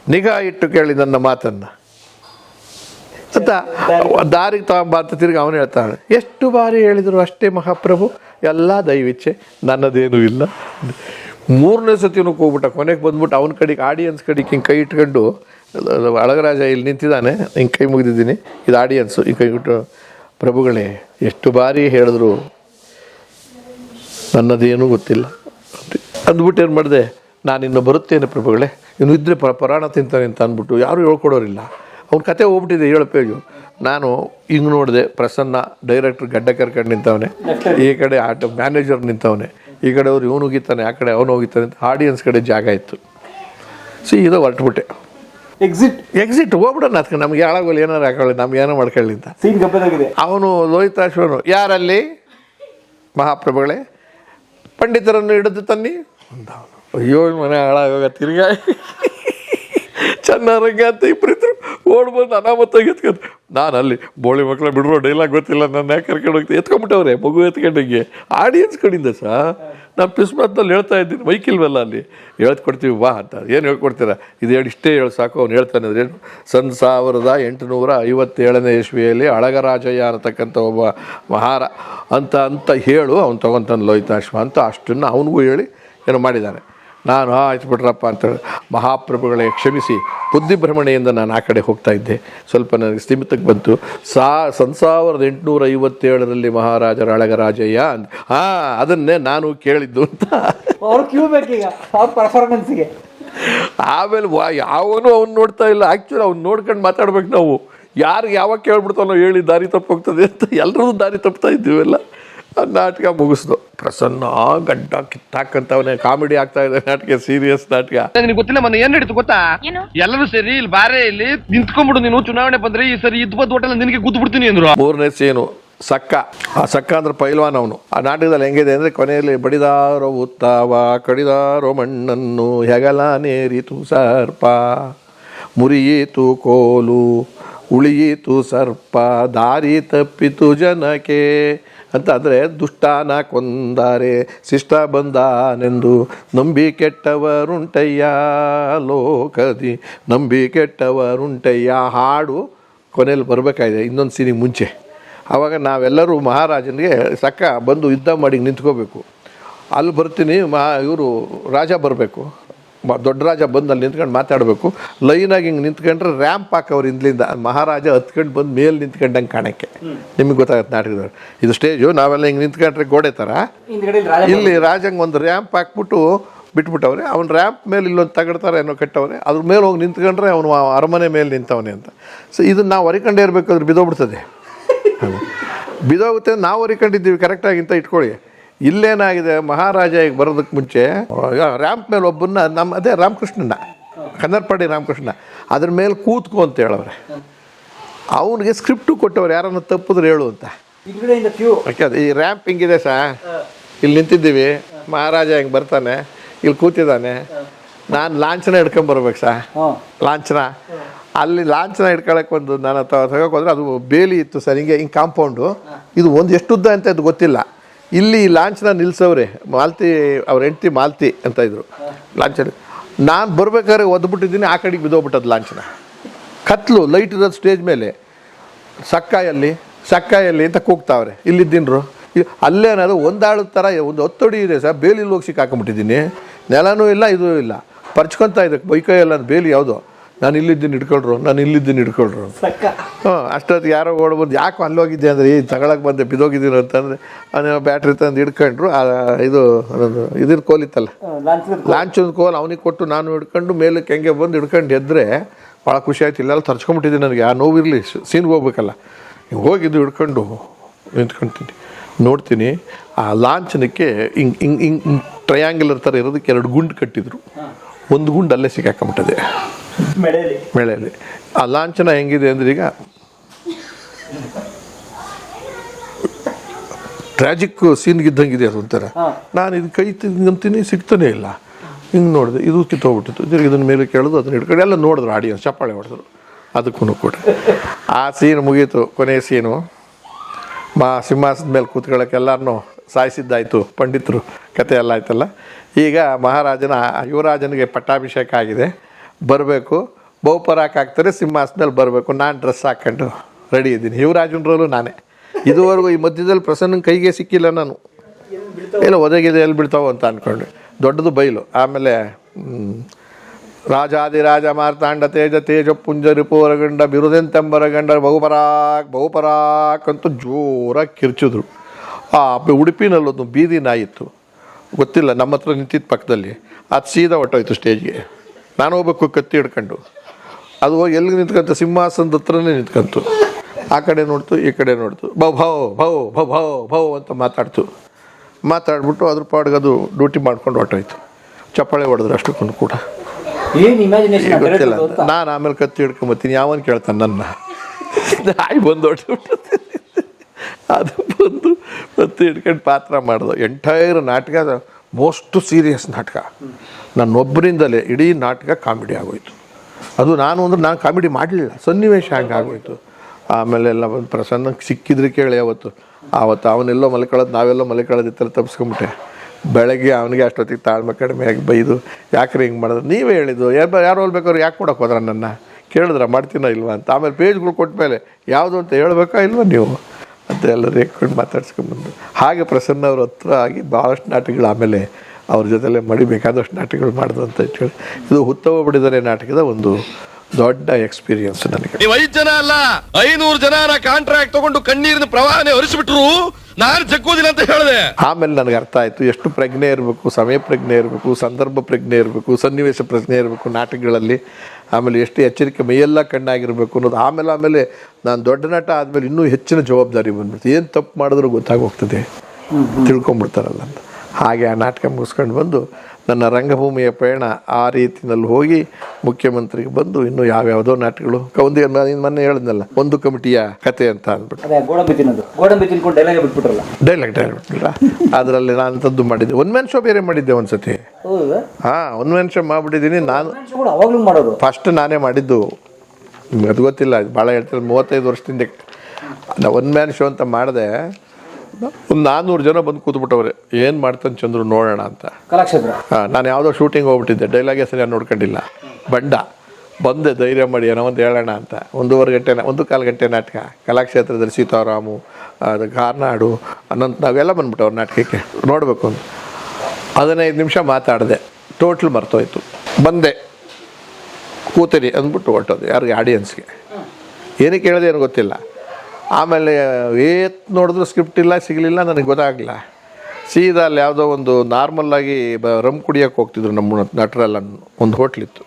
ನಿಗಾ ಇಟ್ಟು ಕೇಳಿ ನನ್ನ ಮಾತನ್ನು. ಅಂತ ದಾರಿಗೆ ತಗೊಂಬ ಅಂತ ತಿರ್ಗಿ ಅವನು ಹೇಳ್ತಾನೆ. ಎಷ್ಟು ಬಾರಿ ಹೇಳಿದರು ಅಷ್ಟೇ ಮಹಾಪ್ರಭು, ಎಲ್ಲ ದೈವಿಚ್ಛೆ ನನ್ನದೇನೂ ಇಲ್ಲ. ಮೂರನೇ ಸತಿನೂ ಹೋಗ್ಬಿಟ್ಟ ಕೊನೆಗೆ ಬಂದ್ಬಿಟ್ಟು ಅವನ ಕಡೆಗೆ ಆಡಿಯನ್ಸ್ ಕಡೆಗೆ ಹಿಂಗೆ ಕೈ ಇಟ್ಕೊಂಡು, ಅಳಗರಾಜ ಇಲ್ಲಿ ನಿಂತಿದ್ದಾನೆ, ಹಿಂಗೆ ಕೈ ಮುಗಿದಿದ್ದೀನಿ, ಇದು ಆಡಿಯನ್ಸು ಈ ಕೈ ಬಿಟ್ಟು ಪ್ರಭುಗಳೇ, ಎಷ್ಟು ಬಾರಿ ಹೇಳಿದ್ರು, ನನ್ನದೇನೂ ಗೊತ್ತಿಲ್ಲ. ಅಂದ್ಬಿಟ್ಟು ಏನು ಮಾಡಿದೆ, ನಾನಿನ್ನು ಬರುತ್ತೇನೆ ಪ್ರಭುಗಳೇ, ಇನ್ನು ಇದ್ದರೆ ಪುರಾಣ ತಿಂತಾನೆ ಅಂತ ಅಂದ್ಬಿಟ್ಟು, ಯಾರೂ ಹೇಳ್ಕೊಡೋರಿಲ್ಲ. ಅವ್ನ ಕತೆ ಹೋಗ್ಬಿಟ್ಟಿದೆ ಏಳು ಪೇಜು. ನಾನು ಹಿಂಗೆ ನೋಡಿದೆ ಪ್ರಸನ್ನ ಡೈರೆಕ್ಟ್ರ್ ಗಡ್ಡ ಕರ್ಕೊಂಡು ನಿಂತವನೆ. ಈ ಕಡೆ ಆಟ ಮ್ಯಾನೇಜರ್ ನಿಂತವನೆ. ಈ ಕಡೆ ಅವ್ರು ಇವನು ಹೋಗಿತ್ತಾನೆ ಆ ಕಡೆ ಅವನು ಹೋಗಿತ್ತಾನೆ ಅಂತ ಆಡಿಯನ್ಸ್ ಕಡೆ ಜಾಗ ಇತ್ತು. ಸೊ ಇದು ಹೊರಟುಬಿಟ್ಟೆ. ಎಕ್ಸಿಟ್ ಎಕ್ಸಿಟ್ ಹೋಗ್ಬಿಡೋಣ ಅದಕ್ಕೆ. ನಮ್ಗೆ ಯಾಳಾಗೋಲ್ಲ ಏನಾರು ಹಾಕೊಳ್ಳಿ ನಮ್ಗೆ ಏನೋ ಮಾಡ್ಕೊಳ್ಳಿ ಅಂತ. ಅವನು ಲೋಹಿತ್ ಲೋಹಿತಾಶ್ವನು ಯಾರಲ್ಲಿ? ಮಹಾಪ್ರಭುಗಳೇ ಪಂಡಿತರನ್ನು ಹಿಡಿದು ತನ್ನಿ. ಅಯ್ಯೋ ಮನೆ ಹಾಳಾಗೋಗ ತಿರ್ಗಾ. ಚೆನ್ನಾರಂಗ ಅಂತ ಇಬ್ಬರಿದ್ರು ಓಡ್ಬಂದು ಅನಾಮತ್ತಾಗಿ ಎತ್ಕೊಂಡು ನಾನು ಅಲ್ಲಿ ಬೋಳಿ ಮಕ್ಕಳ ಬಿಡ್ರೋ ಡೈಲಾಗ್ ಗೊತ್ತಿಲ್ಲ ನನ್ನ ಯಾಕೆ ಕರ್ಕೊಂಡು ಹೋಗ್ತೀನಿ ಎತ್ಕೊಂಡ್ಬಿಟ್ಟವ್ರೆ ಮಗು ಎತ್ಕೊಂಡಂಗೆ. ಆಡಿಯನ್ಸ್ ಕಡೆಯಿಂದ ಸಾ? ನಾನು ಪಿಸ್ಮತ್ನಲ್ಲಿ ಹೇಳ್ತಾ ಇದ್ದೀನಿ ಮೈಕಿಲ್ವಲ್ಲ ಅಲ್ಲಿ? ಹೇಳ್ಕೊಡ್ತೀವಿ ವಾ ಅಂತ. ಏನು ಹೇಳ್ಕೊಡ್ತೀರಾ? ಇದು ಹೇಳಿ ಇಷ್ಟೇ ಹೇಳಿ ಸಾಕು, ಅವ್ನು ಹೇಳ್ತಾನೆ ಅಂದ್ರೆ ಏನು? ಸನ್ ಸಾವಿರದ ಎಂಟುನೂರ ಐವತ್ತೇಳನೇ ಇಸ್ವಿಯಲ್ಲಿ ಅಳಗರಾಜಯ್ಯ ಅನ್ನತಕ್ಕಂಥ ಒಬ್ಬ ಮಹಾರ ಅಂತ ಅಂತ ಹೇಳು, ಅವ್ನು ತೊಗೊಂತಾನೆ ಲೋಹಿತಾಶ್ವ ಅಂತ ಅಷ್ಟನ್ನು ಅವನಿಗೂ ಹೇಳಿ ಏನೋ ಮಾಡಿದ್ದಾನೆ ನಾನು ಆಯ್ತು ಬಿಟ್ರಪ್ಪ ಅಂತ ಮಹಾಪ್ರಭುಗಳೇ ಕ್ಷಮಿಸಿ. ಬುದ್ಧಿಭ್ರಮಣೆಯಿಂದ ನಾನು ಆ ಕಡೆ ಹೋಗ್ತಾ ಇದ್ದೆ. ಸ್ವಲ್ಪ ನನಗೆ ಸ್ಥಿಮಿತಕ್ಕೆ ಬಂತು. ಸಾ ಸನ್ ಸಾವಿರದ ಎಂಟುನೂರ ಐವತ್ತೇಳರಲ್ಲಿ ಮಹಾರಾಜರ ಅಳಗರಾಜಯ್ಯ ಅಂತ ಹಾಂ ಅದನ್ನೇ ನಾನು ಕೇಳಿದ್ದು ಅಂತ. ಅವ್ರು ಕ್ಯೂ ಬೇಕೀಗ ಅವ್ರ ಪರ್ಫಾರ್ಮೆನ್ಸ್ಗೆ ಆಮೇಲೆ ವಾ ಯಾವನು ಅವ್ನು ನೋಡ್ತಾ ಇಲ್ಲ. ಆ್ಯಕ್ಚುಲಿ ಅವ್ನು ನೋಡ್ಕೊಂಡು ಮಾತಾಡ್ಬೇಕು ನಾವು. ಯಾರಿಗೆ ಯಾವಾಗ ಕೇಳ್ಬಿಡ್ತಾನೋ ಹೇಳಿ ದಾರಿ ತಪ್ಪೋಗ್ತದೆ ಅಂತ ಎಲ್ಲರೂ ದಾರಿ ತಪ್ತಾ ಇದ್ದೀವೆಲ್ಲ ನಾಟಕ ಮುಗಿಸ್ದು. ಪ್ರಸನ್ನ ಗಡ್ಡ ಕಿತ್ತಾಕಂತವನೇ ಕಾಮಿಡಿ ಆಗ್ತಾ ಇದೆ ನಾಟಕ ಸೀರಿಯಸ್ ನಾಟಕ. ನಿನಗೆ ಗೊತ್ತಿಲ್ಲ ಮೊನ್ನೆ ಏನ್ ನಡೀತು ಗೊತ್ತಾ? ಎಲ್ಲರೂ ಸೇರಿ ಇಲ್ಲಿ ಬಾರೆ ಇಲ್ಲಿ ನಿಂತ್ಕೊಂಡ್ಬಿಡು ನೀನು ಚುನಾವಣೆ ಬಂದ್ರೆ ಈ ಸರಿ ಇದ್ ಬದ್ ಹೋಟೆಲ್ ನಿನಗೆ ಗುದ್ದು ಬಿಡ್ತೀನಿ ಅಂದ್ರು. ಮೂರನೇ ಸೀನು ಸಕ್ಕ. ಆ ಸಕ್ಕ ಅಂದ್ರೆ ಪೈಲ್ವಾನ್ ಅವನು. ಆ ನಾಟಕದಲ್ಲಿ ಹೆಂಗಿದೆ ಅಂದ್ರೆ ಕೊನೆಯಲ್ಲಿ ಬಡಿದಾರೋ ಉತ್ತಾವ ಕಡಿದಾರೋ ಮಣ್ಣನ್ನು ಹೆಗಲ ನೇರಿತು ಸರ್ಪ. ಮುರಿಯಿತು ಕೋಲು ಉಳಿಯಿತು ಸರ್ಪ. ದಾರಿ ತಪ್ಪಿತು ಜನಕ್ಕೆ. ಅಂತ ಅಂದರೆ ದುಷ್ಟಾನ ಕೊಂದಾರೆ, ಶಿಷ್ಟ ಬಂದಾನೆಂದು ನಂಬಿ ಕೆಟ್ಟವರುಂಟಯ್ಯ ಲೋಕದಿ. ನಂಬಿ ಕೆಟ್ಟವರುಂಟಯ್ಯ ಹಾಡು ಕೊನೆಯಲ್ಲಿ ಬರಬೇಕಾಗಿದೆ, ಇನ್ನೊಂದು ಸೀನಿಗೆ ಮುಂಚೆ. ಆವಾಗ ನಾವೆಲ್ಲರೂ ಮಹಾರಾಜನಿಗೆ, ಸಕ್ಕ ಬಂದು ಯುದ್ಧ ಮಾಡಿ ನಿಂತ್ಕೋಬೇಕು. ಅಲ್ಲಿ ಬರ್ತೀನಿ, ಮಹಾ, ಇವರು ರಾಜ ಬರಬೇಕು. ದೊಡ್ಡ ರಾಜ ಬಂದು ಅಲ್ಲಿ ನಿಂತ್ಕೊಂಡು ಮಾತಾಡಬೇಕು. ಲೈನಾಗಿ ಹಿಂಗೆ ನಿಂತ್ಕೊಂಡ್ರೆ ರ್ಯಾಂಪ್ ಹಾಕವ್ರು ಹಿಂದ್ಲಿಂದ. ಮಹಾರಾಜ ಹತ್ಕೊಂಡು ಬಂದು ಮೇಲೆ ನಿಂತ್ಕೊಂಡಂಗೆ ಕಾಣಕ್ಕೆ. ನಿಮಗೆ ಗೊತ್ತಾಗುತ್ತೆ ನಾಟಕದವ್ರು. ಇದು ಸ್ಟೇಜು ನಾವೆಲ್ಲ ಹಿಂಗೆ ನಿಂತ್ಕೊಂಡ್ರೆ ಗೋಡೆ ಥರ ಇಲ್ಲಿ ರಾಜ ರಾಜಂಗೆ ಒಂದು ರ್ಯಾಂಪ್ ಹಾಕ್ಬಿಟ್ಟು ಬಿಟ್ಬಿಟ್ಟವ್ರೆ. ಅವ್ನು ರ್ಯಾಂಪ್ ಮೇಲೆ ಇಲ್ಲೊಂದು ತಗಡ್ತಾರೆ ಏನೋ ಕಟ್ಟವ್ರೆ. ಅದ್ರ ಮೇಲೆ ಹೋಗಿ ನಿಂತ್ಕೊಂಡ್ರೆ ಅವನು ಅರಮನೆ ಮೇಲೆ ನಿಂತವನೆ ಅಂತ. ಸೊ ಇದನ್ನು ನಾವು ಹೊರಿಕೊಂಡೇ ಇರಬೇಕಾದ್ರೆ ಬಿದೋಗ್ಬಿಡ್ತದೆ. ಬಿದೋಗುತ್ತೆ ನಾವು ಹೊರಿಕೊಂಡಿದ್ದೀವಿ ಕರೆಕ್ಟಾಗಿ ಅಂತ ಇಟ್ಕೊಳ್ಳಿ. ಇಲ್ಲೇನಾಗಿದೆ? ಮಹಾರಾಜ ಈಗ ಬರೋದಕ್ಕೆ ಮುಂಚೆ ರ್ಯಾಂಪ್ ಮೇಲೆ ಒಬ್ಬನ್ನ ನಮ್ಮ ಅದೇ ರಾಮಕೃಷ್ಣನ ಕನ್ನರ್ಪಾಡಿ ರಾಮಕೃಷ್ಣ ಅದ್ರ ಮೇಲೆ ಕೂತ್ಕೋ ಅಂತ ಹೇಳವ್ರೆ. ಅವನಿಗೆ ಸ್ಕ್ರಿಪ್ಟು ಕೊಟ್ಟವ್ರು ಯಾರನ್ನ ತಪ್ಪಿದ್ರೆ ಹೇಳು ಅಂತ. ಈ ರ್ಯಾಂಪ್ ಹಿಂಗಿದೆ ಸಾ? ಇಲ್ಲಿ ನಿಂತಿದ್ದೀವಿ. ಮಹಾರಾಜ ಹಿಂಗೆ ಬರ್ತಾನೆ. ಇಲ್ಲಿ ಕೂತಿದ್ದಾನೆ. ನಾನು ಲಾಂಛನ ಹಿಡ್ಕೊಂಬರ್ಬೇಕು ಸಾ? ಲಾಂಛನ? ಅಲ್ಲಿ ಲಾಂಛನ ಹಿಡ್ಕೊಳಕ್ಕೆ ಒಂದು ನಾನು ತಗೋಕೋದ್ರೆ ಅದು ಬೇಲಿ ಇತ್ತು ಸರ್ ಹಿಂಗೆ ಹಿಂಗೆ ಕಾಂಪೌಂಡು ಇದು ಒಂದು ಎಷ್ಟು ಉದ್ದ ಅಂತ ಇದು ಗೊತ್ತಿಲ್ಲ. ಇಲ್ಲಿ ಲಾಂಚ್ನ ನಿಲ್ಸವ್ರೆ, ಮಾಲ್ತಿ, ಅವ್ರ ಹೆಂಡ್ತಿ ಮಾಲ್ತಿ ಅಂತ ಇದ್ರು. ಲಾಂಚಲ್ಲಿ ನಾನು ಬರ್ಬೇಕಾದ್ರೆ ಒದ್ಬಿಟ್ಟಿದ್ದೀನಿ, ಆ ಕಡೆಗೆ ಬಿದ್ದೋಗ್ಬಿಟ್ಟದ್ದು ಲಾಂಚ್ನ. ಕತ್ಲು, ಲೈಟ್ ಇರೋದು ಸ್ಟೇಜ್ ಮೇಲೆ. ಸಕ್ಕಾಯಲ್ಲಿ ಸಕ್ಕಾಯಲ್ಲಿ ಅಂತ ಕೂಗ್ತಾವ್ರೆ. ಇಲ್ಲಿದ್ದೀನರು. ಅಲ್ಲೇ ಅಲ್ಲೇನಾದ್ರು ಒಂದಾಳು ಥರ ಒಂದು ಒತ್ತಡಿ ಇದೆ ಸರ್, ಬೇಲಿಲಿ ಹೋಗಿ ಸಿಕ್ಕಾಕೊಂಬಿಟ್ಟಿದ್ದೀನಿ ನೆಲನೂ ಇಲ್ಲ, ಇದು ಇಲ್ಲ. ಪರ್ಚ್ಕೊತಾ ಇದೆ ಬೈಕೈ ಎಲ್ಲ ಬೇಲಿ ಯಾವುದೋ. ನಾನು ಇಲ್ಲಿದ್ದೀನಿ ಹಿಡ್ಕೊಳ್ರು ನಾನು ಇಲ್ಲಿದ್ದೀನಿ ಹಿಡ್ಕೊಳ್ರು. ಹಾಂ ಅಷ್ಟೊತ್ತು ಯಾರೋ ಓಡ್ಬಂದು ಯಾಕೆ ಅಲ್ಲೋಗಿದ್ದೆ ಅಂದರೆ ಈ ತಗೊಳಕ್ಕೆ ಬಂದೆ ಬಿದ್ದೋಗಿದ್ದೀನಿ ಅಂತಂದರೆ ಅವನ ಬ್ಯಾಟ್ರಿ ತಂದು ಹಿಡ್ಕೊಂಡ್ರು ಆ, ಇದು ಇದ್ರ ಕೋಲಿತ್ತಲ್ಲ ಲಾಂಚ್ ಲಾಂಚ್ ಕೋಲ್. ಅವನಿಗೆ ಕೊಟ್ಟು ನಾನು ಹಿಡ್ಕೊಂಡು ಮೇಲಕ್ಕೆ ಹೆಂಗೆ ಬಂದು ಹಿಡ್ಕೊಂಡು ಎದ್ರೆ ಭಾಳ ಖುಷಿ ಆಯ್ತು. ಇಲ್ಲೆಲ್ಲ ತರ್ಚ್ಕೊಂಬಿಟ್ಟಿದ್ದೀನಿ ನನಗೆ ಆ ನೋವಿರಲಿ ಸೀನ್ಗೆ ಹೋಗ್ಬೇಕಲ್ಲ. ಹಿಂಗೆ ಹೋಗಿದ್ದು ಹಿಡ್ಕೊಂಡು ನಿಂತ್ಕೊಂತೀನಿ. ನೋಡ್ತೀನಿ ಆ ಲಾಂಚನಕ್ಕೆ ಹಿಂಗೆ ಹಿಂಗೆ ಹಿಂಗೆ ಟ್ರಯಾಂಗ್ಯುಲರ್ ಥರ ಇರೋದಕ್ಕೆ ಎರಡು ಗುಂಡು ಕಟ್ಟಿದ್ರು. ಒಂದು ಗುಂಡು ಅಲ್ಲೇ ಸಿಕ್ಕಾಕೊಂಬಿಟ್ಟದೆ. ಮೇಳೆಯಲ್ಲಿ ಆ ಲಾಂಛನ ಹೆಂಗಿದೆ ಅಂದ್ರೆ ಈಗ ಟ್ರಾಜಿಕ್ ಸೀನ್ಗಿದ್ದಂಗಿದೆ ಅದು ಒಂಥರ. ನಾನು ಇದು ಕೈ ನಂಬ್ತೀನಿ ಸಿಗ್ತಾನೆ ಇಲ್ಲ. ಹಿಂಗೆ ನೋಡಿದೆ. ಇದು ಕಿತ್ತೋಗ್ಬಿಟ್ಟಿತ್ತು ತಿರುಗಿ ಇದನ್ನ ಮೇಲೆ ಕೇಳೋದು ಅದನ್ನ ಹಿಡ್ಕೊಂಡು ಎಲ್ಲ ನೋಡಿದ್ರು ಆಡಿಯನ್ಸ್ ಚಪ್ಪಾಳೆ ಹೊಡೆದ್ರು. ಅದಕ್ಕೂ ಕೂಡ ಆ ಸೀನ್ ಮುಗೀತು. ಕೊನೆಯ ಸೀನು ಮಾ ಸಿಂಹಾಸದ ಮೇಲೆ ಕೂತ್ಕೊಳ್ಳೋಕೆ ಎಲ್ಲರನ್ನೂ ಸಾಯಿಸಿದ್ದಾಯಿತು ಪಂಡಿತರು. ಕಥೆ ಎಲ್ಲ ಆಯ್ತಲ್ಲ ಈಗ ಮಹಾರಾಜನ ಯುವರಾಜನಿಗೆ ಪಟ್ಟಾಭಿಷೇಕ ಆಗಿದೆ. ಬರಬೇಕು. ಬಹುಪರಾಕ್ ಹಾಕ್ತಾರೆ ಸಿಂಹಾಸನದಲ್ಲಿ ಬರಬೇಕು. ನಾನು ಡ್ರೆಸ್ ಹಾಕ್ಕೊಂಡು ರೆಡಿ ಇದ್ದೀನಿ. ಯುವರಾಜನ ರೋಲು ನಾನೇ. ಇದುವರೆಗೂ ಈ ಮಧ್ಯದಲ್ಲಿ ಪ್ರಸನ್ನ ಕೈಗೆ ಸಿಕ್ಕಿಲ್ಲ ನಾನು. ಇಲ್ಲ ಒದಗಿದೆ, ಎಲ್ಲಿ ಬಿಡ್ತಾವೋ ಅಂತ ಅಂದ್ಕೊಂಡೆ ದೊಡ್ಡದು ಬೈಲು. ಆಮೇಲೆ ರಾಜಾದಿರಾಜ ಮಾರ್ತಾಂಡ ತೇಜ ತೇಜ ಪುಂಜ ರಿಪೋರಗಂಡ ಬಿರುದೆಂತೆಂಬರಗಂಡ ಬಹುಪರಾಕ್ ಬಹುಪರಾಕ್ ಅಂತೂ ಜೋರಾಗಿ ಕಿರ್ಚಿದ್ರು. ಆ ಉಡುಪಿನಲ್ಲೊಂದು ಬೀದಿ ನಾಯಿತ್ತು. ಗೊತ್ತಿಲ್ಲ, ನಮ್ಮ ಹತ್ರ ನಿಂತಿದ್ದ ಪಕ್ಕದಲ್ಲಿ. ಅದು ಸೀದಾ ಹೊಟ್ಟೋಯ್ತು ಸ್ಟೇಜ್ಗೆ ನಾನು ಹೋಗ್ಬೇಕು ಕತ್ತಿ ಹಿಡ್ಕೊಂಡು. ಅದು ಹೋಗಿ ಎಲ್ಲಿ ನಿಂತ್ಕಂತ ಸಿಂಹಾಸನದ ಹತ್ರನೇ ನಿಂತ್ಕಂತು. ಆ ಕಡೆ ನೋಡ್ತು ಈ ಕಡೆ ನೋಡ್ತು. ಭವ್ ಭವ್ ಭವ್ ಭವ್ ಭವ್ ಭವ್ ಅಂತ ಮಾತಾಡ್ತು. ಮಾತಾಡ್ಬಿಟ್ಟು ಅದ್ರ ಪಾಡ್ಗೆ ಅದು ಡ್ಯೂಟಿ ಮಾಡ್ಕೊಂಡು ಹೊಟ್ಟೋಯ್ತು ಚಪ್ಪಾಳೆ ಹೊಡೆದ್ರು ಅಷ್ಟಕ್ಕೊಂದು ಕೂಡ. ಗೊತ್ತಿಲ್ಲ. ನಾನು ಆಮೇಲೆ ಕತ್ತಿ ಹಿಡ್ಕೊಂಬತ್ತೀನಿ ಯಾವನ್ ಕೇಳ್ತಾನೆ ನನ್ನ? ನಾಯಿ ಬಂದು ಹೊಡೆದು ಅದು ಬಂದು ಕತ್ತಿ ಹಿಡ್ಕೊಂಡು ಪಾತ್ರ ಮಾಡ್ದು. ಎಂಟೈರ್ ನಾಟಕ ಮೋಸ್ಟ್ ಸೀರಿಯಸ್ ನಾಟಕ. ನನ್ನೊಬ್ಬರಿಂದಲೇ ಇಡೀ ನಾಟಕ ಕಾಮಿಡಿ ಆಗೋಯ್ತು. ಅದು ನಾನು ಅಂದ್ರೆ ನಾನು ಕಾಮಿಡಿ ಮಾಡಲಿಲ್ಲ, ಸನ್ನಿವೇಶ ಹಂಗೆ ಆಗೋಯ್ತು. ಆಮೇಲೆ ಎಲ್ಲ ಒಂದು ಪ್ರಸನ್ನ ಸಿಕ್ಕಿದ್ರೆ ಕೇಳಿ ಅವತ್ತು. ಆವತ್ತು ಅವನೆಲ್ಲೋ ಮಲ್ಕೊಳ್ಳೋದು, ನಾವೆಲ್ಲೋ ಮಲ್ಕೊಳ್ಳೋದಿತ್ತಲ್ಲ ತಪ್ಪಿಸ್ಕೊಂಬಿಟ್ಟೆ ಬೆಳಗ್ಗೆ ಅವನಿಗೆ ಅಷ್ಟೊತ್ತಿಗೆ ತಾಳ್ಮೆ ಕಡಿಮೆ ಆಗಿ ಬೈದು, ಯಾಕ್ರಿ ಹಿಂಗೆ ಮಾಡಿದ್ರು? ನೀವೇ ಹೇಳಿದ್ದು, ಯಾರು ಯಾರು ಹೋಗ್ಬೇಕಾದ್ರೆ ಯಾಕೆ ಕೊಡೋಕೆ ಹೋದ್ರ ನನ್ನ? ಕೇಳಿದ್ರ, ಮಾಡ್ತೀನೋ ಇಲ್ವಾ ಅಂತ. ಆಮೇಲೆ ಪೇಜ್ಗಳು ಕೊಟ್ಟ ಮೇಲೆ ಯಾವುದು ಅಂತ ಹೇಳ್ಬೇಕಾ ಇಲ್ವಾ ನೀವು? ಅಂತ ಎಲ್ಲರೂ ಎಕ್ಕೊಂಡು ಮಾತಾಡ್ಸ್ಕೊಂಡ್ಬಂದು ಹಾಗೆ ಪ್ರಸನ್ನ ಅವ್ರ ಹತ್ರ ಆಗಿ ಭಾಳಷ್ಟು ನಾಟಕಗಳು ಆಮೇಲೆ ಅವ್ರ ಜೊತೆಲೆ ಮಡಿಬೇಕಾದಷ್ಟು ನಾಟಕಗಳು ಮಾಡಿದ್ರು ಅಂತ ಹೇಳಿ ಇದು ಹುತ್ತವ ಬಿಡಿದರೆ ನಾಟಕದ ಒಂದು ದೊಡ್ಡ ಎಕ್ಸ್ಪೀರಿಯನ್ಸ್ ನನಗೆ. ನೀವು ಐದು ಜನ ಅಲ್ಲ ಐನೂರು ಜನರ ಕಾಂಟ್ರಾಕ್ಟ್ ತಗೊಂಡು ಕಣ್ಣೀರಿನ ಪ್ರವಾಹನೆ ಹರಿಸಿಬಿಟ್ರು ನಾನು ಜಗ್ಗೋದಿಲ್ಲ ಅಂತ ಹೇಳಿದೆ. ಆಮೇಲೆ ನನಗೆ ಅರ್ಥ ಆಯಿತು ಎಷ್ಟು ಪ್ರಜ್ಞೆ ಇರಬೇಕು ಸಮಯ ಪ್ರಜ್ಞೆ ಇರಬೇಕು ಸಂದರ್ಭ ಪ್ರಜ್ಞೆ ಇರಬೇಕು ಸನ್ನಿವೇಶ ಪ್ರಜ್ಞೆ ಇರಬೇಕು ನಾಟಕಗಳಲ್ಲಿ ಆಮೇಲೆ ಎಷ್ಟು ಎಚ್ಚರಿಕೆ ಮೈಯೆಲ್ಲ ಕಣ್ಣಾಗಿರಬೇಕು ಅನ್ನೋದು ಆಮೇಲೆ ಆಮೇಲೆ ನಾನು ದೊಡ್ಡ ನಟ ಆದಮೇಲೆ ಇನ್ನೂ ಹೆಚ್ಚಿನ ಜವಾಬ್ದಾರಿ ಬಂದ್ಬಿಡ್ತು. ಏನು ತಪ್ಪು ಮಾಡಿದ್ರು ಗೊತ್ತಾಗೋಗ್ತದೆ. ತಿಳ್ಕೊಂಬಿಡ್ತಾರಲ್ಲ ಅಂತ. ಹಾಗೆ ಆ ನಾಟಕ ಮುಗಿಸ್ಕೊಂಡು ಬಂದು ನನ್ನ ರಂಗಭೂಮಿಯ ಪಯಣ ಆ ರೀತಿಯಲ್ಲಿ ಹೋಗಿ ಮುಖ್ಯಮಂತ್ರಿಗೆ ಬಂದು ಇನ್ನು ಯಾವ್ಯಾವುದೋ ನಾಟಕಗಳು. ಒಂದು ನಾನು ಮೊನ್ನೆ ಹೇಳಿದ್ನಲ್ಲ ಒಂದು ಕಮಿಟಿಯ ಕತೆ ಅಂತ ಅಂದ್ಬಿಟ್ಟು. ಡೈಲಾಗ್ ಡೈಲಾಗ್ ಅದರಲ್ಲಿ ನಾನು ತಂದು ಮಾಡಿದ್ದೆ. ಒನ್ ಮ್ಯಾನ್ ಶೋ ಬೇರೆ ಮಾಡಿದ್ದೆ ಒಂದ್ಸತಿ. ಹಾ ಹಾಂ ಒನ್ ಮ್ಯಾನ್ ಶೋ ಮಾಡ್ಬಿಟ್ಟಿದ್ದೀನಿ ನಾನು ಫಸ್ಟ್ ನಾನೇ ಮಾಡಿದ್ದು. ನಿಮ್ಗೆ ಅದು ಗೊತ್ತಿಲ್ಲ ಭಾಳ ಹೇಳ್ತಾರೆ ಮೂವತ್ತೈದು ವರ್ಷದಿಂದ. ಒನ್ ಮ್ಯಾನ್ ಶೋ ಅಂತ ಮಾಡಿದೆ. ಒಂದು ನಾನ್ನೂರು ಜನ ಬಂದು ಕೂತ್ಬಿಟ್ಟವ್ರೆ. ಏನು ಮಾಡ್ತಾನೆ ಚಂದ್ರು ನೋಡೋಣ ಅಂತ. ಕಲಾಕ್ಷೇತ್ರ? ಹಾಂ ನಾನು ಯಾವುದೋ ಶೂಟಿಂಗ್ ಹೋಗ್ಬಿಟ್ಟಿದ್ದೆ. ಡೈಲಾಗೇ ಸರಿಯಾಗಿ ನೋಡ್ಕೊಂಡಿಲ್ಲ. ಬಂಡ ಬಂದೆ ಧೈರ್ಯ ಮಾಡಿ ಏನೋ ಒಂದು ಹೇಳೋಣ ಅಂತ. ಒಂದೂವರೆ ಗಂಟೆ ಒಂದು ಕಾಲು ಗಂಟೆ ನಾಟಕ. ಕಲಾಕ್ಷೇತ್ರದಲ್ಲಿ ಸೀತಾರಾಮು ಅದು ಕಾರ್ನಾಡು ಅನ್ನಂತ ನಾವೆಲ್ಲ ಬಂದ್ಬಿಟ್ಟವ್ರು ನಾಟಕಕ್ಕೆ. ನೋಡಬೇಕು ಅಂತ. ಹದಿನೈದು ನಿಮಿಷ ಮಾತಾಡಿದೆ. ಟೋಟ್ಲ್ ಮರ್ತೋಯ್ತು. ಬಂದೆ. ಕೂತಿರಿ ಅಂದ್ಬಿಟ್ಟು ಹೊಟ್ಟೋದು ಯಾರಿಗೆ ಆಡಿಯನ್ಸ್ಗೆ ಏನಕ್ಕೆ ಹೇಳಿದೆ ಏನು ಗೊತ್ತಿಲ್ಲ. ಆಮೇಲೆ ಏತ್ ನೋಡಿದ್ರು ಸ್ಕ್ರಿಪ್ಟ್ ಇಲ್ಲ ಸಿಗಲಿಲ್ಲ ನನಗೆ ಗೊತ್ತಾಗಲಿಲ್ಲ. ಸೀದಾ ಅಲ್ಲಿ ಯಾವುದೋ ಒಂದು ನಾರ್ಮಲ್ಲಾಗಿ ಬ ರಮ್ ಕುಡಿಯೋಕೆ ಹೋಗ್ತಿದ್ರು ನಮ್ಮ ನಟರೆಲ್ಲ ಒಂದು ಹೋಟ್ಲಿತ್ತು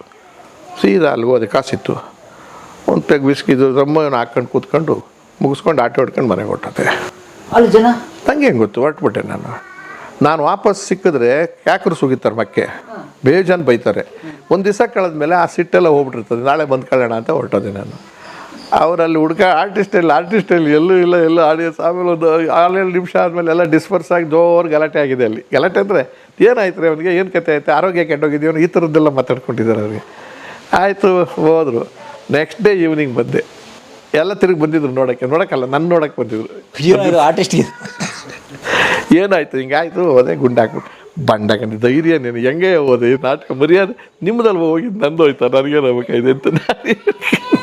ಸೀದಾ ಅಲ್ಲಿ ಹೋದೆ ಕಾಸಿತ್ತು. ಒಂದು ಪೆಗ್ ಬಿಸ್ಕಿದ್ದು ರಮ್ಮ ಹಾಕ್ಕೊಂಡು ಕೂತ್ಕೊಂಡು ಮುಗಿಸ್ಕೊಂಡು ಆಟೋ ಹೊಡ್ಕೊಂಡು ಮನೆಗೆ ಹೊಟ್ಟತೆ ಅಲ್ಲಿ ಜನ? ನಂಗೆ ಹೆಂಗೆ ಗೊತ್ತು ಹೊರಟ್ಬಿಟ್ಟೆ ನಾನು. ನಾನು ವಾಪಸ್ ಸಿಕ್ಕಿದ್ರೆ ಕ್ಯಾಕರು ಸುಗಿತಾರೆ ಮಕ್ಕೆ? ಬೇಜಾನ್ ಬೈತಾರೆ. ಒಂದು ದಿವಸ ಕಳೆದ ಮೇಲೆ ಆ ಸಿಟ್ಟೆಲ್ಲ ಹೋಗ್ಬಿಟ್ಟಿರ್ತದೆ ನಾಳೆ ಬಂದು ಕಳ್ಳೋಣ ಅಂತ ಹೊರಟೋದೆ ನಾನು. ಅವರಲ್ಲಿ ಹುಡ್ಕ ಆರ್ಟಿಸ್ಟಲ್ಲಿ ಆರ್ಟಿಸ್ಟಲ್ಲಿ ಎಲ್ಲೂ ಇಲ್ಲ ಎಲ್ಲೂ ಆಡಿಯನ್ಸ್ ಆಮೇಲೆ ಒಂದು ಆರೇಳು ನಿಮಿಷ ಆದಮೇಲೆ ಎಲ್ಲ ಡಿಸ್ಪರ್ಸ್ ಆಗಿ ಜೋರ್ ಗಲಾಟೆ ಆಗಿದೆ ಅಲ್ಲಿ. ಗಲಾಟೆ ಅಂದರೆ ಏನಾಯ್ತು ರೀ ಅವನಿಗೆ? ಏನು ಕತೆ ಆಯ್ತು? ಆರೋಗ್ಯ ಕೆಟ್ಟೋಗಿದೆಯೋ ಈ ಥರದ್ದೆಲ್ಲ ಮಾತಾಡ್ಕೊಂಡಿದ್ದಾರೆ ಅವ್ರಿಗೆ. ಆಯಿತು ಹೋದರು. ನೆಕ್ಸ್ಟ್ ಡೇ ಈವ್ನಿಂಗ್ ಬಂದೆ. ಎಲ್ಲ ತಿರುಗಿ ಬಂದಿದ್ರು ನೋಡೋಕ್ಕೆ. ನೋಡೋಕ್ಕಲ್ಲ ನನ್ನ ನೋಡೋಕ್ಕೆ ಬಂದಿದ್ರು. ಹೀರೋ ಇದು ಆರ್ಟಿಸ್ಟ್ ಏನಾಯ್ತು? ಹಿಂಗಾಯ್ತು ಹೋದೆ ಗುಂಡಾಕ್ಬಿಟ್ಟು ಬಂಡಾಕಂಡು ಧೈರ್ಯ ನೀನು. ಹೆಂಗೆ ಹೋದೆ? ನಾಟಕ ಮರ್ಯಾದೆ. ನಿಮ್ಮದಲ್ಲಿ ಹೋಗಿದ್ದು? ನಂದು ಹೋಯ್ತಾ ನನಗೆ ಹೋಗ್ಬೇಕಾಯ್ತು ಅಂತ ನಾನು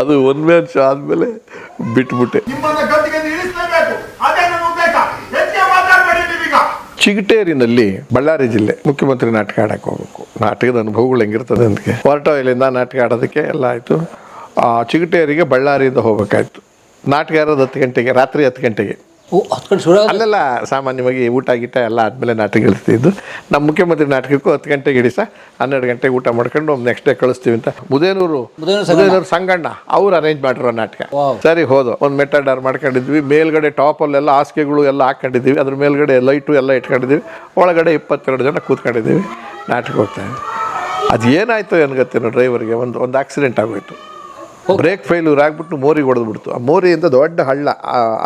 ಅದು ಒಂದು ಶೋ ಆದಮೇಲೆ ಬಿಟ್ಬಿಟ್ಟೆ. ಚಿಗಟೇರಿನಲ್ಲಿ ಬಳ್ಳಾರಿ ಜಿಲ್ಲೆ ಮುಖ್ಯಮಂತ್ರಿ ನಾಟಕ ಆಡಕ್ಕೆ ಹೋಗ್ಬೇಕು. ನಾಟಕದ ಅನುಭವಗಳು ಹೆಂಗಿರ್ತದೆ ಅಂದಕ್ಕೆ ಹೊರಟೋ ಇಲ್ಲಿಂದ ನಾಟಕ ಆಡೋದಕ್ಕೆ ಎಲ್ಲ ಆಯಿತು. ಚಿಗಟೇರಿಗೆ ಬಳ್ಳಾರಿಯಿಂದ ಹೋಗ್ಬೇಕಾಯ್ತು. ನಾಟಕ ಇರೋದು ಹತ್ತು ಗಂಟೆಗೆ? ರಾತ್ರಿ ಹತ್ತು ಗಂಟೆಗೆ. ಹತ್ಕೊಂಡು ಶುರು ಆಗೋದು. ಅಲ್ಲೆಲ್ಲ ಸಾಮಾನ್ಯವಾಗಿ ಊಟ ಗೀಟ ಎಲ್ಲ ಆದಮೇಲೆ ನಾಟಕ ಇಳಿಸ್ತಿದ್ದು ನಮ್ಮ ಮುಖ್ಯಮಂತ್ರಿ ನಾಟಕಕ್ಕೂ ಹತ್ತು ಗಂಟೆಗೆ ಇಡಿಸ ಹನ್ನೆರಡು ಗಂಟೆಗೆ ಊಟ ಮಾಡ್ಕೊಂಡು ನೆಕ್ಸ್ಟ್ ಡೇ ಕಳಿಸ್ತೀವಿ ಅಂತ. ಮುದೇನೂರು ಮುದೇನೂರು ಸಂಗಣ್ಣ. ಅವ್ರು ಅರೇಂಜ್ ಮಾಡಿರೋ ನಾಟಕ. ಸರಿ ಹೋದು. ಒಂದು ಮೆಟಾಡಾರ್ ಮಾಡ್ಕೊಂಡಿದ್ವಿ. ಮೇಲ್ಗಡೆ ಟಾಪಲ್ಲೆಲ್ಲ ಹಾಸಿಗೆಗಳು ಎಲ್ಲ ಹಾಕೊಂಡಿದ್ದೀವಿ. ಅದ್ರ ಮೇಲ್ಗಡೆ ಲೈಟು ಎಲ್ಲ ಇಟ್ಕೊಂಡಿದ್ದೀವಿ. ಒಳಗಡೆ ಇಪ್ಪತ್ತೆರಡು ಜನ ಕೂತ್ಕೊಂಡಿದ್ದೀವಿ. ನಾಟಕ ಹೋಗ್ತಾ ಅದು ಏನಾಯಿತು ಏನು ಗೊತ್ತೇನು ಡ್ರೈವರ್ಗೆ ಒಂದು ಒಂದು ಆಕ್ಸಿಡೆಂಟ್ ಆಗೋಯ್ತು. ಬ್ರೇಕ್ ಫೇಲ್ಯೂರ್ ಆಗ್ಬಿಟ್ಟು ಮೋರಿಗೆ ಹೊಡೆದ್ಬಿಡ್ತು. ಆ ಮೋರಿಯಿಂದ ದೊಡ್ಡ ಹಳ್ಳ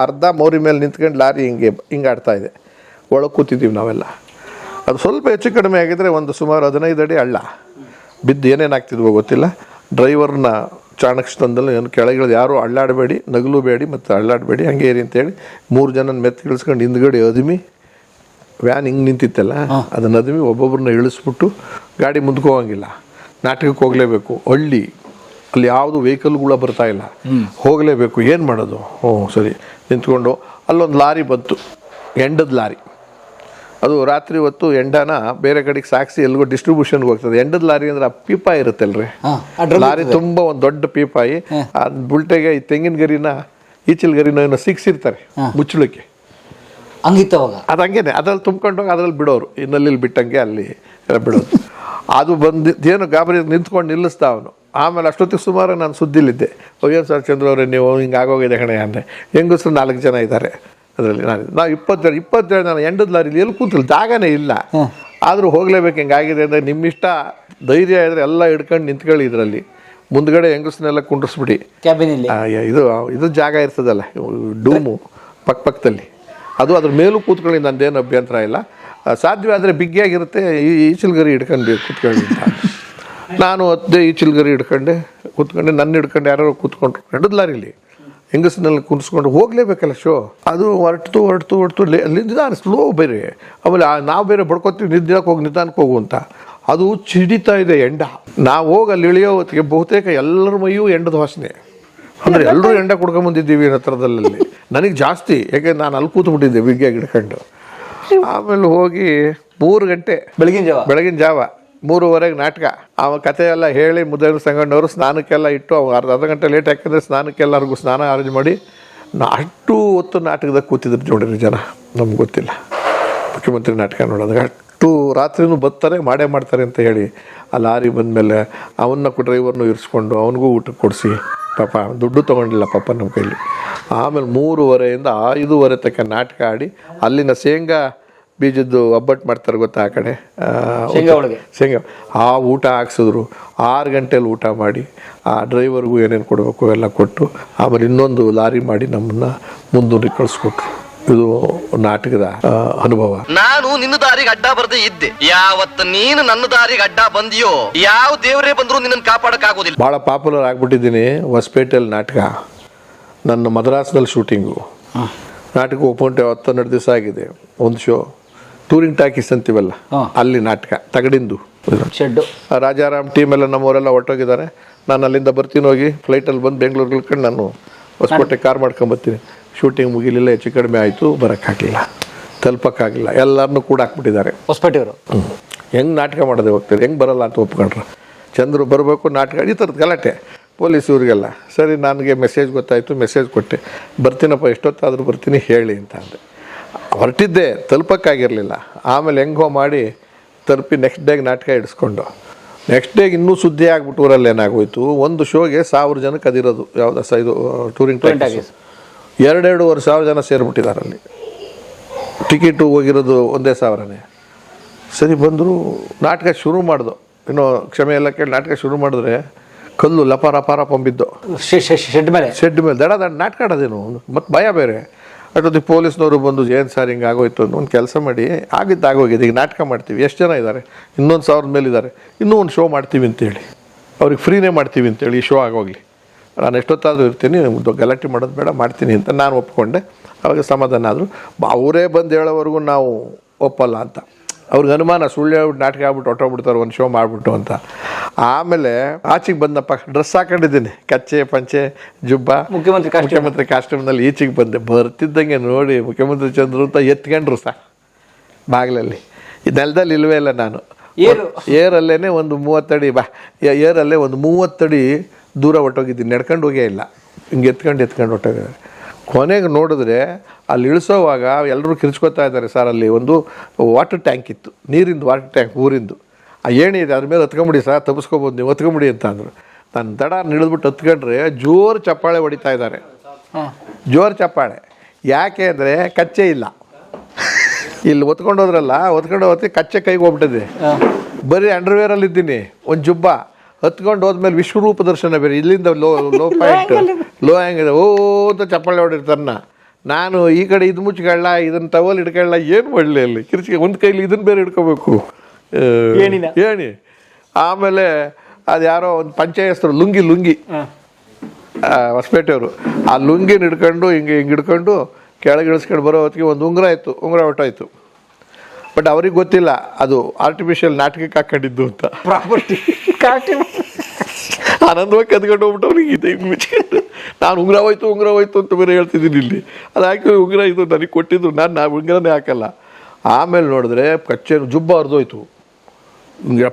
ಅರ್ಧ ಮೋರಿ ಮೇಲೆ ನಿಂತ್ಕೊಂಡು ಲಾರಿ ಹಿಂಗೆ ಹಿಂಗೆ ಆಡ್ತಾ ಇದೆ. ಒಳಗೆ ಕೂತಿದ್ದೀವಿ ನಾವೆಲ್ಲ. ಅದು ಸ್ವಲ್ಪ ಹೆಚ್ಚು ಕಡಿಮೆ ಆಗಿದ್ರೆ ಒಂದು ಸುಮಾರು ಹದಿನೈದು ಅಡಿ ಹಳ್ಳ. ಬಿದ್ದು ಏನೇನು ಆಗ್ತಿದ್ವೋ ಗೊತ್ತಿಲ್ಲ. ಡ್ರೈವರ್ನ ಚಾಣಕ್ಷತನದಲ್ಲಿ ಏನು ಕೆಳಗಿಳಿದು ಯಾರೂ ಅಳ್ಳಾಡಬೇಡಿ ನಗಲು ಬೇಡಿ ಮತ್ತು ಅಳ್ಳಾಡಬೇಡಿ ಹಂಗೆ ಇರಿ ಅಂತೇಳಿ ಮೂರು ಜನನ ಮೆತ್ತಿ ಇಳಿಸ್ಕೊಂಡು ಹಿಂದ್ಗಡೆ ಅದುಮಿ ವ್ಯಾನ್ ಹಿಂಗೆ ನಿಂತಿತ್ತಲ್ಲ ಅದನ್ನು ಅದುಮಿ ಒಬ್ಬೊಬ್ಬರನ್ನ ಇಳಿಸ್ಬಿಟ್ಟು ಗಾಡಿ ಮುಂದ್ಕೋವಂಗಿಲ್ಲ. ನಾಟಕಕ್ಕೆ ಹೋಗಲೇಬೇಕು. ಹಳ್ಳಿ ಅಲ್ಲಿ ಯಾವುದು ವೆಹಿಕಲ್ಗಳ ಬರ್ತಾ ಇಲ್ಲ. ಹೋಗಲೇಬೇಕು ಏನು ಮಾಡೋದು? ಹ್ಞೂ ಸರಿ. ನಿಂತ್ಕೊಂಡು ಅಲ್ಲೊಂದು ಲಾರಿ ಬಂತು. ಎಂಡದ ಲಾರಿ. ಅದು ರಾತ್ರಿ ಹೊತ್ತು ಎಂಡನ ಬೇರೆ ಕಡೆಗೆ ಸಾಗಿಸಿ ಎಲ್ಲಿಗೋ ಡಿಸ್ಟ್ರಿಬ್ಯೂಷನ್ಗೆ ಹೋಗ್ತದೆ. ಎಂಡದ ಲಾರಿ ಅಂದ್ರೆ ಆ ಪೀಪಾಯಿ ಇರುತ್ತಲ್ರಿ? ಲಾರಿ ತುಂಬ ಒಂದು ದೊಡ್ಡ ಪೀಪಾಯಿ. ಆ ಬುಲ್ಟೆಗೆ ಈ ತೆಂಗಿನ ಗರಿನ ಈಚಿಲ್ ಗರಿನ ಏನೋ ಸಿಕ್ಸಿರ್ತಾರೆ ಮುಚ್ಚಳಕ್ಕೆ. ಹಂಗಿತ್ತು ಅವಾಗ? ಅದು ಹಂಗೇನೆ ಅದ್ರಲ್ಲಿ ತುಂಬ್ಕೊಂಡೋಗಿ ಅದ್ರಲ್ಲಿ ಬಿಡೋರು. ಇನ್ನಲ್ಲಿ ಬಿಟ್ಟಂಗೆ ಅಲ್ಲಿ ಎಲ್ಲ ಬಿಡೋದು. ಅದು ಬಂದು ಏನು ಗಾಬರಿ ನಿಂತ್ಕೊಂಡು ನಿಲ್ಲಿಸ್ತಾ ಅವನು. ಆಮೇಲೆ ಅಷ್ಟೊತ್ತಿಗೆ ಸುಮಾರು ನಾನು ಸುದ್ದಿಲಿದ್ದೆ ಏನು ಸರ್ ಚಂದ್ರ ಅವರೇ ನೀವು ಹಿಂಗೆ ಆಗೋಗಿದೆ ಕಣೆ ಅಂದರೆ ಹೆಂಗಸರು ನಾಲ್ಕು ಜನ ಇದ್ದಾರೆ ಅದರಲ್ಲಿ ನಾನು ನಾವು ಇಪ್ಪತ್ತೇಳು ಇಪ್ಪತ್ತೇಳು ಇಪ್ಪತ್ತು ಜನ ನಾನು ಎಂಡದ ಲಾರಿಲಿ ಎಲ್ಲಿ ಕೂತಿಲ್ಲ ಜಾಗನೇ ಇಲ್ಲ. ಆದರೂ ಹೋಗಲೇಬೇಕು ಹಿಂಗಾಗಿದೆ ಅಂದರೆ ನಿಮ್ಮಿಷ್ಟ ಧೈರ್ಯ ಇದ್ರೆ ಎಲ್ಲ ಹಿಡ್ಕೊಂಡು ನಿಂತ್ಕೊಳ್ಳಿ ಇದರಲ್ಲಿ. ಮುಂದ್ಗಡೆ ಹೆಂಗಸನ್ನೆಲ್ಲ ಕುಂಡ್ರಿಸ್ಬಿಡಿ. ಕ್ಯಾಬಿನಲ್ಲಿ. ಇದು ಇದು ಜಾಗ ಇರ್ತದಲ್ಲ ಡೂಮು ಪಕ್ಕ ಪಕ್ಕದಲ್ಲಿ ಅದು ಅದ್ರ ಮೇಲೂ ಕೂತ್ಕೊಳ್ಳಿ ನಂದೇನು ಅಭ್ಯಂತರ ಇಲ್ಲ. ಸಾಧ್ಯವಾದರೆ ಬಿಗ್ಗಿಯಾಗಿರುತ್ತೆ ಈ ಈಚಲ್ಗರಿ ಹಿಡ್ಕೊಂಡು ಕೂತ್ಕೊಳ್ಳಿ ಅಂತ. ನಾನು ಅತ್ತೆ ಈ ಚಿಲ್ಗರಿ ಹಿಡ್ಕೊಂಡೆ ಕೂತ್ಕೊಂಡೆ ನನ್ನ ಹಿಡ್ಕೊಂಡು ಯಾರೋ ಕೂತ್ಕೊಂಡ್ರು. ಹಿಡಿದ್ ಇಲ್ಲಿ. ಹೆಂಗಸಿನಲ್ಲಿ ಕುಂದಿಸ್ಕೊಂಡು ಹೋಗ್ಲೇಬೇಕಲ್ಲ ಶೋ. ಅದು ಹೊರಟು ಹೊರಟು ಹೊರಟು ಅಲ್ಲಿ ನಿಧಾನ ಸ್ಲೋ ಬೇರೆ. ಆಮೇಲೆ ನಾವು ಬೇರೆ ಬಡ್ಕೊತೀವಿ ನಿಧಾನಕ್ಕೆ ಹೋಗಿ ನಿಧಾನಕ್ಕೆ ಹೋಗು ಅಂತ. ಅದು ಚಿಡಿತಾ ಇದೆ ಎಂಡ. ನಾವು ಹೋಗಿ ಅಲ್ಲಿ ಇಳಿಯೋ ಹೊತ್ತಿಗೆ ಬಹುತೇಕ ಎಲ್ಲರ ಮೈಯೂ ಎಂಡದ ವಾಸನೆ. ಅಂದರೆ ಎಲ್ಲರೂ ಎಂಡ ಕುಡ್ಕೊಂಬಂದಿದ್ದೀವಿ ಹತ್ರದಲ್ಲಿ ನನಗೆ ಜಾಸ್ತಿ ಯಾಕೆ ನಾನು ಅಲ್ಲಿ ಕೂತ್ಬಿಟ್ಟಿದ್ದೆ ಬಿಗ್ಗಿಯಾಗಿ ಹಿಡ್ಕೊಂಡು. ಆಮೇಲೆ ಹೋಗಿ ಮೂರು ಗಂಟೆ. ಬೆಳಗಿನ ಜಾವ? ಬೆಳಗಿನ ಜಾವ. ಮೂರುವರೆಗೆ ನಾಟಕ. ಅವ ಎಲ್ಲ ಹೇಳಿ ಮುದ್ದೇನ ಸಂಗಣ್ಣವರು ಸ್ನಾನಕ್ಕೆಲ್ಲ ಇಟ್ಟು ಅವ ಅರ್ಧ ಅರ್ಧ ಗಂಟೆ ಲೇಟ್ ಯಾಕಂದರೆ ಸ್ನಾನಕ್ಕೆಲ್ಲರಿಗೂ ಸ್ನಾನ ಅರೇಂಜ್ ಮಾಡಿ ನಾ ಅಷ್ಟು ಹೊತ್ತು ನಾಟಕದಾಗ ಕೂತಿದ್ರು ನೋಡಿರಿ ಜನ. ನಮ್ಗೆ ಗೊತ್ತಿಲ್ಲ. ಮುಖ್ಯಮಂತ್ರಿ ನಾಟಕ ನೋಡೋದು ಅಷ್ಟು ರಾತ್ರಿನೂ ಬರ್ತಾರೆ ಮಾಡೇ ಮಾಡ್ತಾರೆ ಅಂತ ಹೇಳಿ ಆ ಲಾರಿ ಬಂದಮೇಲೆ ಅವನ್ನ ಡ್ರೈವರ್ನು ಇರಿಸ್ಕೊಂಡು ಅವನಿಗೂ ಊಟ ಕೊಡಿಸಿ. ಪಾಪ ದುಡ್ಡು ತೊಗೊಂಡಿಲ್ಲ ಪಾಪ ನಮ್ಮ ಕೈಲಿ. ಆಮೇಲೆ ಮೂರುವರೆಯಿಂದ ಐದೂವರೆ ತನಕ ನಾಟಕ ಆಡಿ ಅಲ್ಲಿನ ಶೇಂಗಾ ಬೀಜದ್ದು ಒಬ್ಬಟ್ಟು ಮಾಡ್ತಾರೆ ಗೊತ್ತಾ ಆ ಕಡೆ? ಶೇಂಗಾ ಆ ಊಟ ಹಾಕ್ಸಿದ್ರು. ಆರು ಗಂಟೆಯಲ್ಲಿ ಊಟ ಮಾಡಿ ಆ ಡ್ರೈವರ್ಗೂ ಏನೇನು ಕೊಡಬೇಕು ಎಲ್ಲ ಕೊಟ್ಟು ಆಮೇಲೆ ಇನ್ನೊಂದು ಲಾರಿ ಮಾಡಿ ನಮ್ಮನ್ನು ಮುಂದೂರಿ ಕಳಿಸ್ಕೊಟ್ರು. ಇದು ನಾಟಕದ ಅನುಭವ. ನಾನು ನಿನ್ನ ದಾರಿಗೆ ಅಡ್ಡ ಬರ್ದೇ ಇದ್ದೆ. ಯಾವತ್ತ ನೀನು ನನ್ನ ದಾರಿಗೆ ಅಡ್ಡ ಬಂದಿಯೋ ಯಾವ ದೇವರೇ ಬಂದ್ರು ನಿನ್ನನ್ನು ಕಾಪಾಡಕ್ ಆಗೋದಿಲ್ಲ ಬಹಳ ಪಾಪ್ಯುಲರ್ ಆಗ್ಬಿಟ್ಟಿದ್ದೀನಿ ಹೊಸಪೇಟೆಯಲ್ಲಿ ನಾಟಕ. ನನ್ನ ಮದ್ರಾಸ್ನಲ್ಲಿ ಶೂಟಿಂಗು. ನಾಟಕ ಒಪ್ಪಂಟೆ ಹತ್ತು ಹನ್ನೆರಡು ದಿವಸ ಆಗಿದೆ. ಒಂದು ಶೋ. ಟೂರಿಂಗ್ ಟಾಕೀಸ್ ಅಂತೀವಲ್ಲ ಅಲ್ಲಿ ನಾಟಕ ತಗಡಿಂದು. ಶೆಡ್ಡು. ರಾಜಾರಾಮ್ ಟೀಮ್ ಎಲ್ಲ ನಮ್ಮವರೆಲ್ಲ ಹೊರಟೋಗಿದ್ದಾರೆ. ನಾನು ಅಲ್ಲಿಂದ ಬರ್ತೀನಿ ಹೋಗಿ ಫ್ಲೈಟಲ್ಲಿ ಬಂದು ಬೆಂಗಳೂರಿಗೆ ಇಳ್ಕೊಂಡು ನಾನು ಹೊಸಕೋಟೆ ಕಾರ್ ಮಾಡ್ಕೊಂಬರ್ತೀನಿ ಶೂಟಿಂಗ್ ಮುಗಿಲಿಲ್ಲ ಹೆಚ್ಚು ಕಡಿಮೆ ಆಯಿತು ಬರೋಕ್ಕಾಗಲಿಲ್ಲ. ತಲುಪಕ್ಕಾಗಿಲ್ಲ ಎಲ್ಲರನ್ನೂ ಕೂಡ ಹಾಕ್ಬಿಟ್ಟಿದ್ದಾರೆ. ಹೊಸಪೇಟೆಯವರು? ಹೆಂಗೆ ನಾಟಕ ಮಾಡಿದೆ ಹೋಗ್ತಾರೆ? ಹೆಂಗೆ ಬರಲ್ಲ ಅಂತ ಒಪ್ಕೊಂಡ್ರು. ಚಂದ್ರು ಬರಬೇಕು ನಾಟಕ ಈ ಥರದ್ದು ಗಲಾಟೆ. ಪೊಲೀಸ್ ಇವ್ರಿಗೆಲ್ಲ ಸರಿ ನನಗೆ ಮೆಸೇಜ್ ಗೊತ್ತಾಯಿತು ಮೆಸೇಜ್ ಕೊಟ್ಟೆ. ಬರ್ತೀನಪ್ಪ ಎಷ್ಟೊತ್ತಾದರೂ ಬರ್ತೀನಿ ಹೇಳಿ ಅಂತ ಅಂದೆ. ಹೊರಟಿದ್ದೆ ತಲುಪಕ್ಕಾಗಿರಲಿಲ್ಲ. ಆಮೇಲೆ ಹೆಂಗೋ ಮಾಡಿ ತಲುಪಿ ನೆಕ್ಸ್ಟ್ ಡೇಗೆ ನಾಟಕ ಇಡಿಸ್ಕೊಂಡು ನೆಕ್ಸ್ಟ್ ಡೇಗೆ ಇನ್ನೂ ಸುದ್ದಿ ಆಗ್ಬಿಟ್ಟು ಊರಲ್ಲಿ ಏನಾಗೋಯ್ತು ಒಂದು ಶೋಗೆ ಸಾವಿರ ಜನಕ್ಕೆ ಅದಿರೋದು ಯಾವ್ದು ಸ ಇದು ಟೂರಿಂಗ್ ಟಾಕೀಸ್ ಎರಡೆರಡೂವರೆ ಸಾವಿರ ಜನ ಸೇರಿಬಿಟ್ಟಿದ್ದಾರೆ ಅಲ್ಲಿ. ಟಿಕೆಟು ಹೋಗಿರೋದು ಒಂದೇ ಸಾವಿರನೇ. ಸರಿ ಬಂದರು ನಾಟಕ ಶುರು ಮಾಡಿದೋ. ಇನ್ನು ಕ್ಷಮೆ ಎಲ್ಲ ಕೇಳಿ ನಾಟಕ ಶುರು ಮಾಡಿದ್ರೆ ಕಲ್ಲು ಲಪಾರ ಪಾರ ಪಂಬಿದ್ದು ಶೆಡ್ ಮೇಲೆ? ಶೆಡ್ ಮೇಲೆ. ದಡ ದಡ ನಾಟಕ ಆಡೋದೇನು? ಮತ್ತು ಭಯ ಬೇರೆ. ಅಷ್ಟೊತ್ತಿಗೆ ಪೊಲೀಸ್ನವರು ಬಂದು, ಏನು ಸರ್ ಹಿಂಗೆ ಆಗೋಯ್ತು? ಅಂತ ಒಂದು ಕೆಲಸ ಮಾಡಿ, ಆಗಿದ್ದು ಆಗೋಗಿದೆ, ಈಗ ನಾಟಕ ಮಾಡ್ತೀವಿ, ಎಷ್ಟು ಜನ ಇದ್ದಾರೆ? ಇನ್ನೊಂದು ಸಾವಿರದ ಮೇಲೆ ಇದ್ದಾರೆ ಇನ್ನೂ ಒಂದು ಶೋ ಮಾಡ್ತೀವಿ ಅಂತೇಳಿ. ಅವ್ರಿಗೆ ಫ್ರೀನೇ ಮಾಡ್ತೀವಿ ಅಂತೇಳಿ ಈ ಶೋ ಆಗೋಗಲಿ. ನಾನು ಎಷ್ಟೊತ್ತಾದರೂ ಇರ್ತೀನಿ ಗಲಾಟೆ ಮಾಡೋದು ಬೇಡ, ಮಾಡ್ತೀನಿ ಅಂತ ನಾನು ಒಪ್ಕೊಂಡೆ. ಅವಾಗ ಸಮಾಧಾನ ಆದರು. ಅವರೇ ಬಂದು ಹೇಳೋವರೆಗೂ ನಾವು ಒಪ್ಪಲ್ಲ ಅಂತ. ಅವ್ರಿಗೆ ಅನುಮಾನ ಸುಳ್ಳು ಹೇಳ್ಬಿಟ್ಟು ನಾಟಕ ಆಗ್ಬಿಟ್ಟು ಹೊಟ್ಟೋಗ್ಬಿಡ್ತಾರೆ ಒಂದು ಶೋ ಮಾಡಿಬಿಟ್ಟು ಅಂತ. ಆಮೇಲೆ ಆಚೆಗೆ ಬಂದಪ್ಪ ಡ್ರೆಸ್ ಹಾಕೊಂಡಿದ್ದೀನಿ. ಕಚ್ಚೆ ಪಂಚೆ ಜುಬ್ಬ. ಮುಖ್ಯಮಂತ್ರಿ. ಮುಖ್ಯಮಂತ್ರಿ ಕಾಸ್ಟ್ಯೂಮ್ನಲ್ಲಿ ಈಚೆಗೆ ಬಂದೆ. ಬರ್ತಿದ್ದಂಗೆ ನೋಡಿ ಮುಖ್ಯಮಂತ್ರಿ ಚಂದ್ರು ಅಂತ ಎತ್ಕೊಂಡ್ರು ಸಾ ಬಾಗಿಲಲ್ಲಿ. ನೆಲದಲ್ಲಿ ಇಲ್ವೇ ಇಲ್ಲ ನಾನು. ಏರು? ಏರಲ್ಲೇ ಒಂದು ಮೂವತ್ತಡಿ ಬಾ ಏರಲ್ಲೇ ಒಂದು ಮೂವತ್ತಡಿ ದೂರ ಹೊಟ್ಟೋಗಿದ್ದೀನಿ ನಡ್ಕೊಂಡು ಹೋಗೇ ಇಲ್ಲ. ಹಿಂಗೆ ಎತ್ಕೊಂಡು ಎತ್ಕೊಂಡು ಹೊಟ್ಟೋಗಿದ್ದಾರೆ ಕೊನೆಗೆ ನೋಡಿದ್ರೆ ಅಲ್ಲಿ ಇಳಿಸೋವಾಗ ಎಲ್ಲರೂ ಕಿರ್ಚ್ಕೊತಾ ಇದ್ದಾರೆ ಸರ್ ಅಲ್ಲಿ ಒಂದು ವಾಟರ್ ಟ್ಯಾಂಕ್ ಇತ್ತು ನೀರಿಂದು ವಾಟರ್ ಟ್ಯಾಂಕ್ ಊರಿಂದು. ಆ ಏಣಿ ಇದೆ ಅದ್ರ ಮೇಲೆ ಹತ್ಕೊಂಬಿಡಿ ಸರ್ ತಪ್ಪಿಸ್ಕೊಬೋದು ನೀವು ಹತ್ಕೊಂಬಿಡಿ ಅಂತ ಅಂದರು. ನಾನು ದಡ ನಿಳಿದ್ಬಿಟ್ಟು ಹತ್ಕೊಂಡ್ರೆ ಜೋರು ಚಪ್ಪಾಳೆ ಹೊಡಿತಾ ಇದ್ದಾರೆ. ಜೋರು ಚಪ್ಪಾಳೆ. ಯಾಕೆ ಅಂದರೆ ಕಚ್ಚೆ ಇಲ್ಲ. ಇಲ್ಲಿ ಒತ್ಕೊಂಡು ಹೋದ್ರಲ್ಲ ಒತ್ಕೊಂಡು ಹೋದ್ರೆ ಕಚ್ಚೆ ಕೈಗೆ ಹೋಗ್ಬಿಟ್ಟಿದೆ. ಬರೀ ಅಂಡರ್ವೇರಲ್ಲಿ ಇದ್ದೀನಿ ಒಂದು ಜುಬ್ಬ. ಹತ್ಕೊಂಡು ಹೋದ್ಮೇಲೆ ವಿಶ್ವರೂಪ ದರ್ಶನ ಬೇರೆ ಇಲ್ಲಿಂದ low low point. Low angle ಓ ಅಂತ ಚಪ್ಪಾಳೆ ಹೊಡಿರ್ತಾರನ್ನ ನಾನು ಈ ಕಡೆ ಇದು ಮುಚ್ಕೊಳ್ಳ ಇದನ್ನ ಟವಲ್ ಹಿಡ್ಕೊಳ್ಳ ಏನು ಮಾಡಲಿ ಅಲ್ಲಿ? ಕಿರ್ಚಿಗೆ ಒಂದು ಕೈಲಿ ಇದನ್ನ ಬೇರೆ ಹಿಡ್ಕೋಬೇಕು ಏಣಿ. ಆಮೇಲೆ ಅದು ಯಾರೋ ಒಂದು ಪಂಚಾಯಸ್ತರು ಲುಂಗಿ ಲುಂಗಿ. ಹೊಸಪೇಟೆಯವರು. ಆ ಲುಂಗಿನ ಹಿಡ್ಕೊಂಡು ಹಿಂಗೆ ಹಿಂಗೆ ಹಿಡ್ಕೊಂಡು ಕೆಳಗೆ ಇಳಿಸ್ಕೊಂಡು ಬರೋ ಹೊತ್ತಿಗೆ ಒಂದು ಉಂಗುರ ಇತ್ತು ಉಂಗುರ ಹೊಟ್ಟೋಯ್ತು. ಬಟ್ ಅವ್ರಿಗೆ ಗೊತ್ತಿಲ್ಲ ಅದು ಆರ್ಟಿಫಿಷಿಯಲ್ ನಾಟಕಕ್ಕೆ ಹಾಕೊಂಡಿದ್ದು ಅಂತ. ಪ್ರಾಪರ್ಟಿ ಕಾಟಿ ಆನಂದವಾಗಿ ಕದ್ಕೊಂಡು ಹೋಗ್ಬಿಟ್ಟು ಅವ್ರಿಗೆ ಇದೆ ನಾನು ಉಂಗುರ ಹೋಯ್ತು ಉಂಗುರ ಹೋಯ್ತು ಅಂತ ಬೇರೆ ಹೇಳ್ತಿದ್ದೀನಿ ಇಲ್ಲಿ. ಅದು ಹಾಕಿ ಉಂಗುರ ಇದು ನನಗೆ ಕೊಟ್ಟಿದ್ದು ನಾನು ನಾ ಉಂಗುರನೇ ಹಾಕಲ್ಲ. ಆಮೇಲೆ ನೋಡಿದ್ರೆ ಕಚ್ಚೆ ಜುಬ್ಬ ಹರಿದೋಯ್ತು.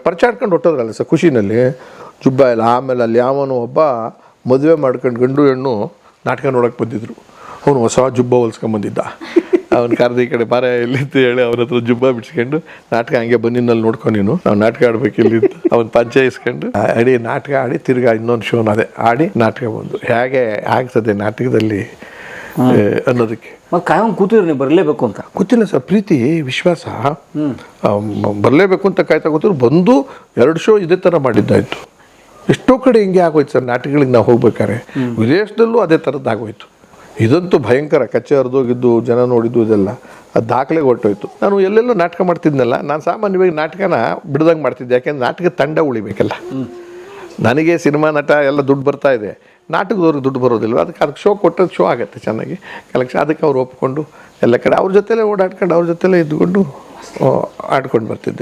ಪರ್ಚಾಡ್ಕೊಂಡು ಹೊಟ್ಟೋದ್ರಲ್ಲ ಸರ್ ಖುಷಿನಲ್ಲಿ? ಜುಬ್ಬ ಇಲ್ಲ. ಆಮೇಲೆ ಅಲ್ಲಿ ಯಾವನೋ ಒಬ್ಬ ಮದುವೆ ಮಾಡ್ಕೊಂಡು ಗಂಡು ಹೆಣ್ಣು ನಾಟಕ ನೋಡೋಕೆ ಬಂದಿದ್ರು. ಅವನು ಹೊಸ ಜುಬ್ಬ ಹೊಲ್ಸ್ಕೊಂಬಂದಿದ್ದ. ಅವ್ನ ಕರೆದು ಈ ಕಡೆ ಬಾರ ಇಲ್ಲಿ ಅಂತ ಹೇಳಿ ಅವ್ರ ಹತ್ರ ಜುಬ್ಬ ಬಿಡ್ಸ್ಕೊಂಡು ನಾಟಕ ಹಂಗೆ ಬನ್ನಿನಲ್ಲಿ ನೋಡ್ಕೊಂಡು ನೀನು. ನಾವು ನಾಟಕ ಆಡ್ಬೇಕು ಇಲ್ಲಿ ಅವ್ನ ಪಂಚೆ ಇಸ್ಕೊಂಡು ಆಡಿ ನಾಟಕ ಆಡಿ ತಿರ್ಗಾ ಇನ್ನೊಂದು ಶೋನ ಅದೇ ಆಡಿ ನಾಟಕ ಬಂದು. ಹೇಗೆ ಆಗ್ತದೆ ನಾಟಕದಲ್ಲಿ ಅನ್ನೋದಕ್ಕೆ? ಮತ್ತೆ ಕಾಯಂ ಕೂತಿದ್ರು ನೀವು ಬರಲೇಬೇಕು ಅಂತ? ಕೂತಿಲ್ಲ ಸರ್ ಪ್ರೀತಿ ವಿಶ್ವಾಸ. ಬರಲೇಬೇಕು ಅಂತ ಕಾಯ್ತಾ ಕೂತಿದ್ರು. ಬಂದು ಎರಡು ಶೋ ಇದೇ ಥರ ಮಾಡಿದ್ದಾಯ್ತು. ಎಷ್ಟೋ ಕಡೆ ಹಿಂಗೆ ಆಗೋಯ್ತು ಸರ್ ನಾಟಕಗಳಿಗೆ ನಾವು ಹೋಗ್ಬೇಕಾದ್ರೆ. ವಿದೇಶದಲ್ಲೂ ಅದೇ ಥರದ್ದು ಆಗೋಯ್ತು. ಇದಂತೂ ಭಯಂಕರ. ಕಚ್ಚೆ ಹರಿದೋಗಿದ್ದು, ಜನ ನೋಡಿದ್ದು ಇದೆಲ್ಲ. ಅದು ದಾಖಲೆಗೆ ಹೊಟ್ಟೋಯ್ತು ನಾನು ಎಲ್ಲೆಲ್ಲೋ ನಾಟಕ ಮಾಡ್ತಿದ್ನಲ್ಲ, ನಾನು ಸಾಮಾನ್ಯವಾಗಿ ನಾಟಕನ ಬಿಡ್ದಂಗೆ ಮಾಡ್ತಿದ್ದೆ. ಯಾಕೆಂದ್ರೆ ನಾಟಕ ತಂಡ ಉಳಿಬೇಕಲ್ಲ. ನನಗೆ ಸಿನಿಮಾ, ನಟ ಎಲ್ಲ ದುಡ್ಡು ಬರ್ತಾ ಇದೆ. ನಾಟಕದವ್ರಿಗೆ ದುಡ್ಡು ಬರೋದಿಲ್ಲ. ಅದಕ್ಕೆ ಅದಕ್ಕೆ ಶೋ ಕೊಟ್ಟರೆ ಶೋ ಆಗುತ್ತೆ ಚೆನ್ನಾಗಿ. ಕಲೆಕ್ಷನ್, ಅದಕ್ಕೆ ಅವ್ರು ಒಪ್ಕೊಂಡು ಎಲ್ಲ ಕಡೆ ಅವ್ರ ಜೊತೆಲೇ ಓಡಾಡ್ಕೊಂಡು, ಅವ್ರ ಜೊತೆಲೇ ಇದ್ಕೊಂಡು ಆಡ್ಕೊಂಡು ಬರ್ತಿದ್ದೆ.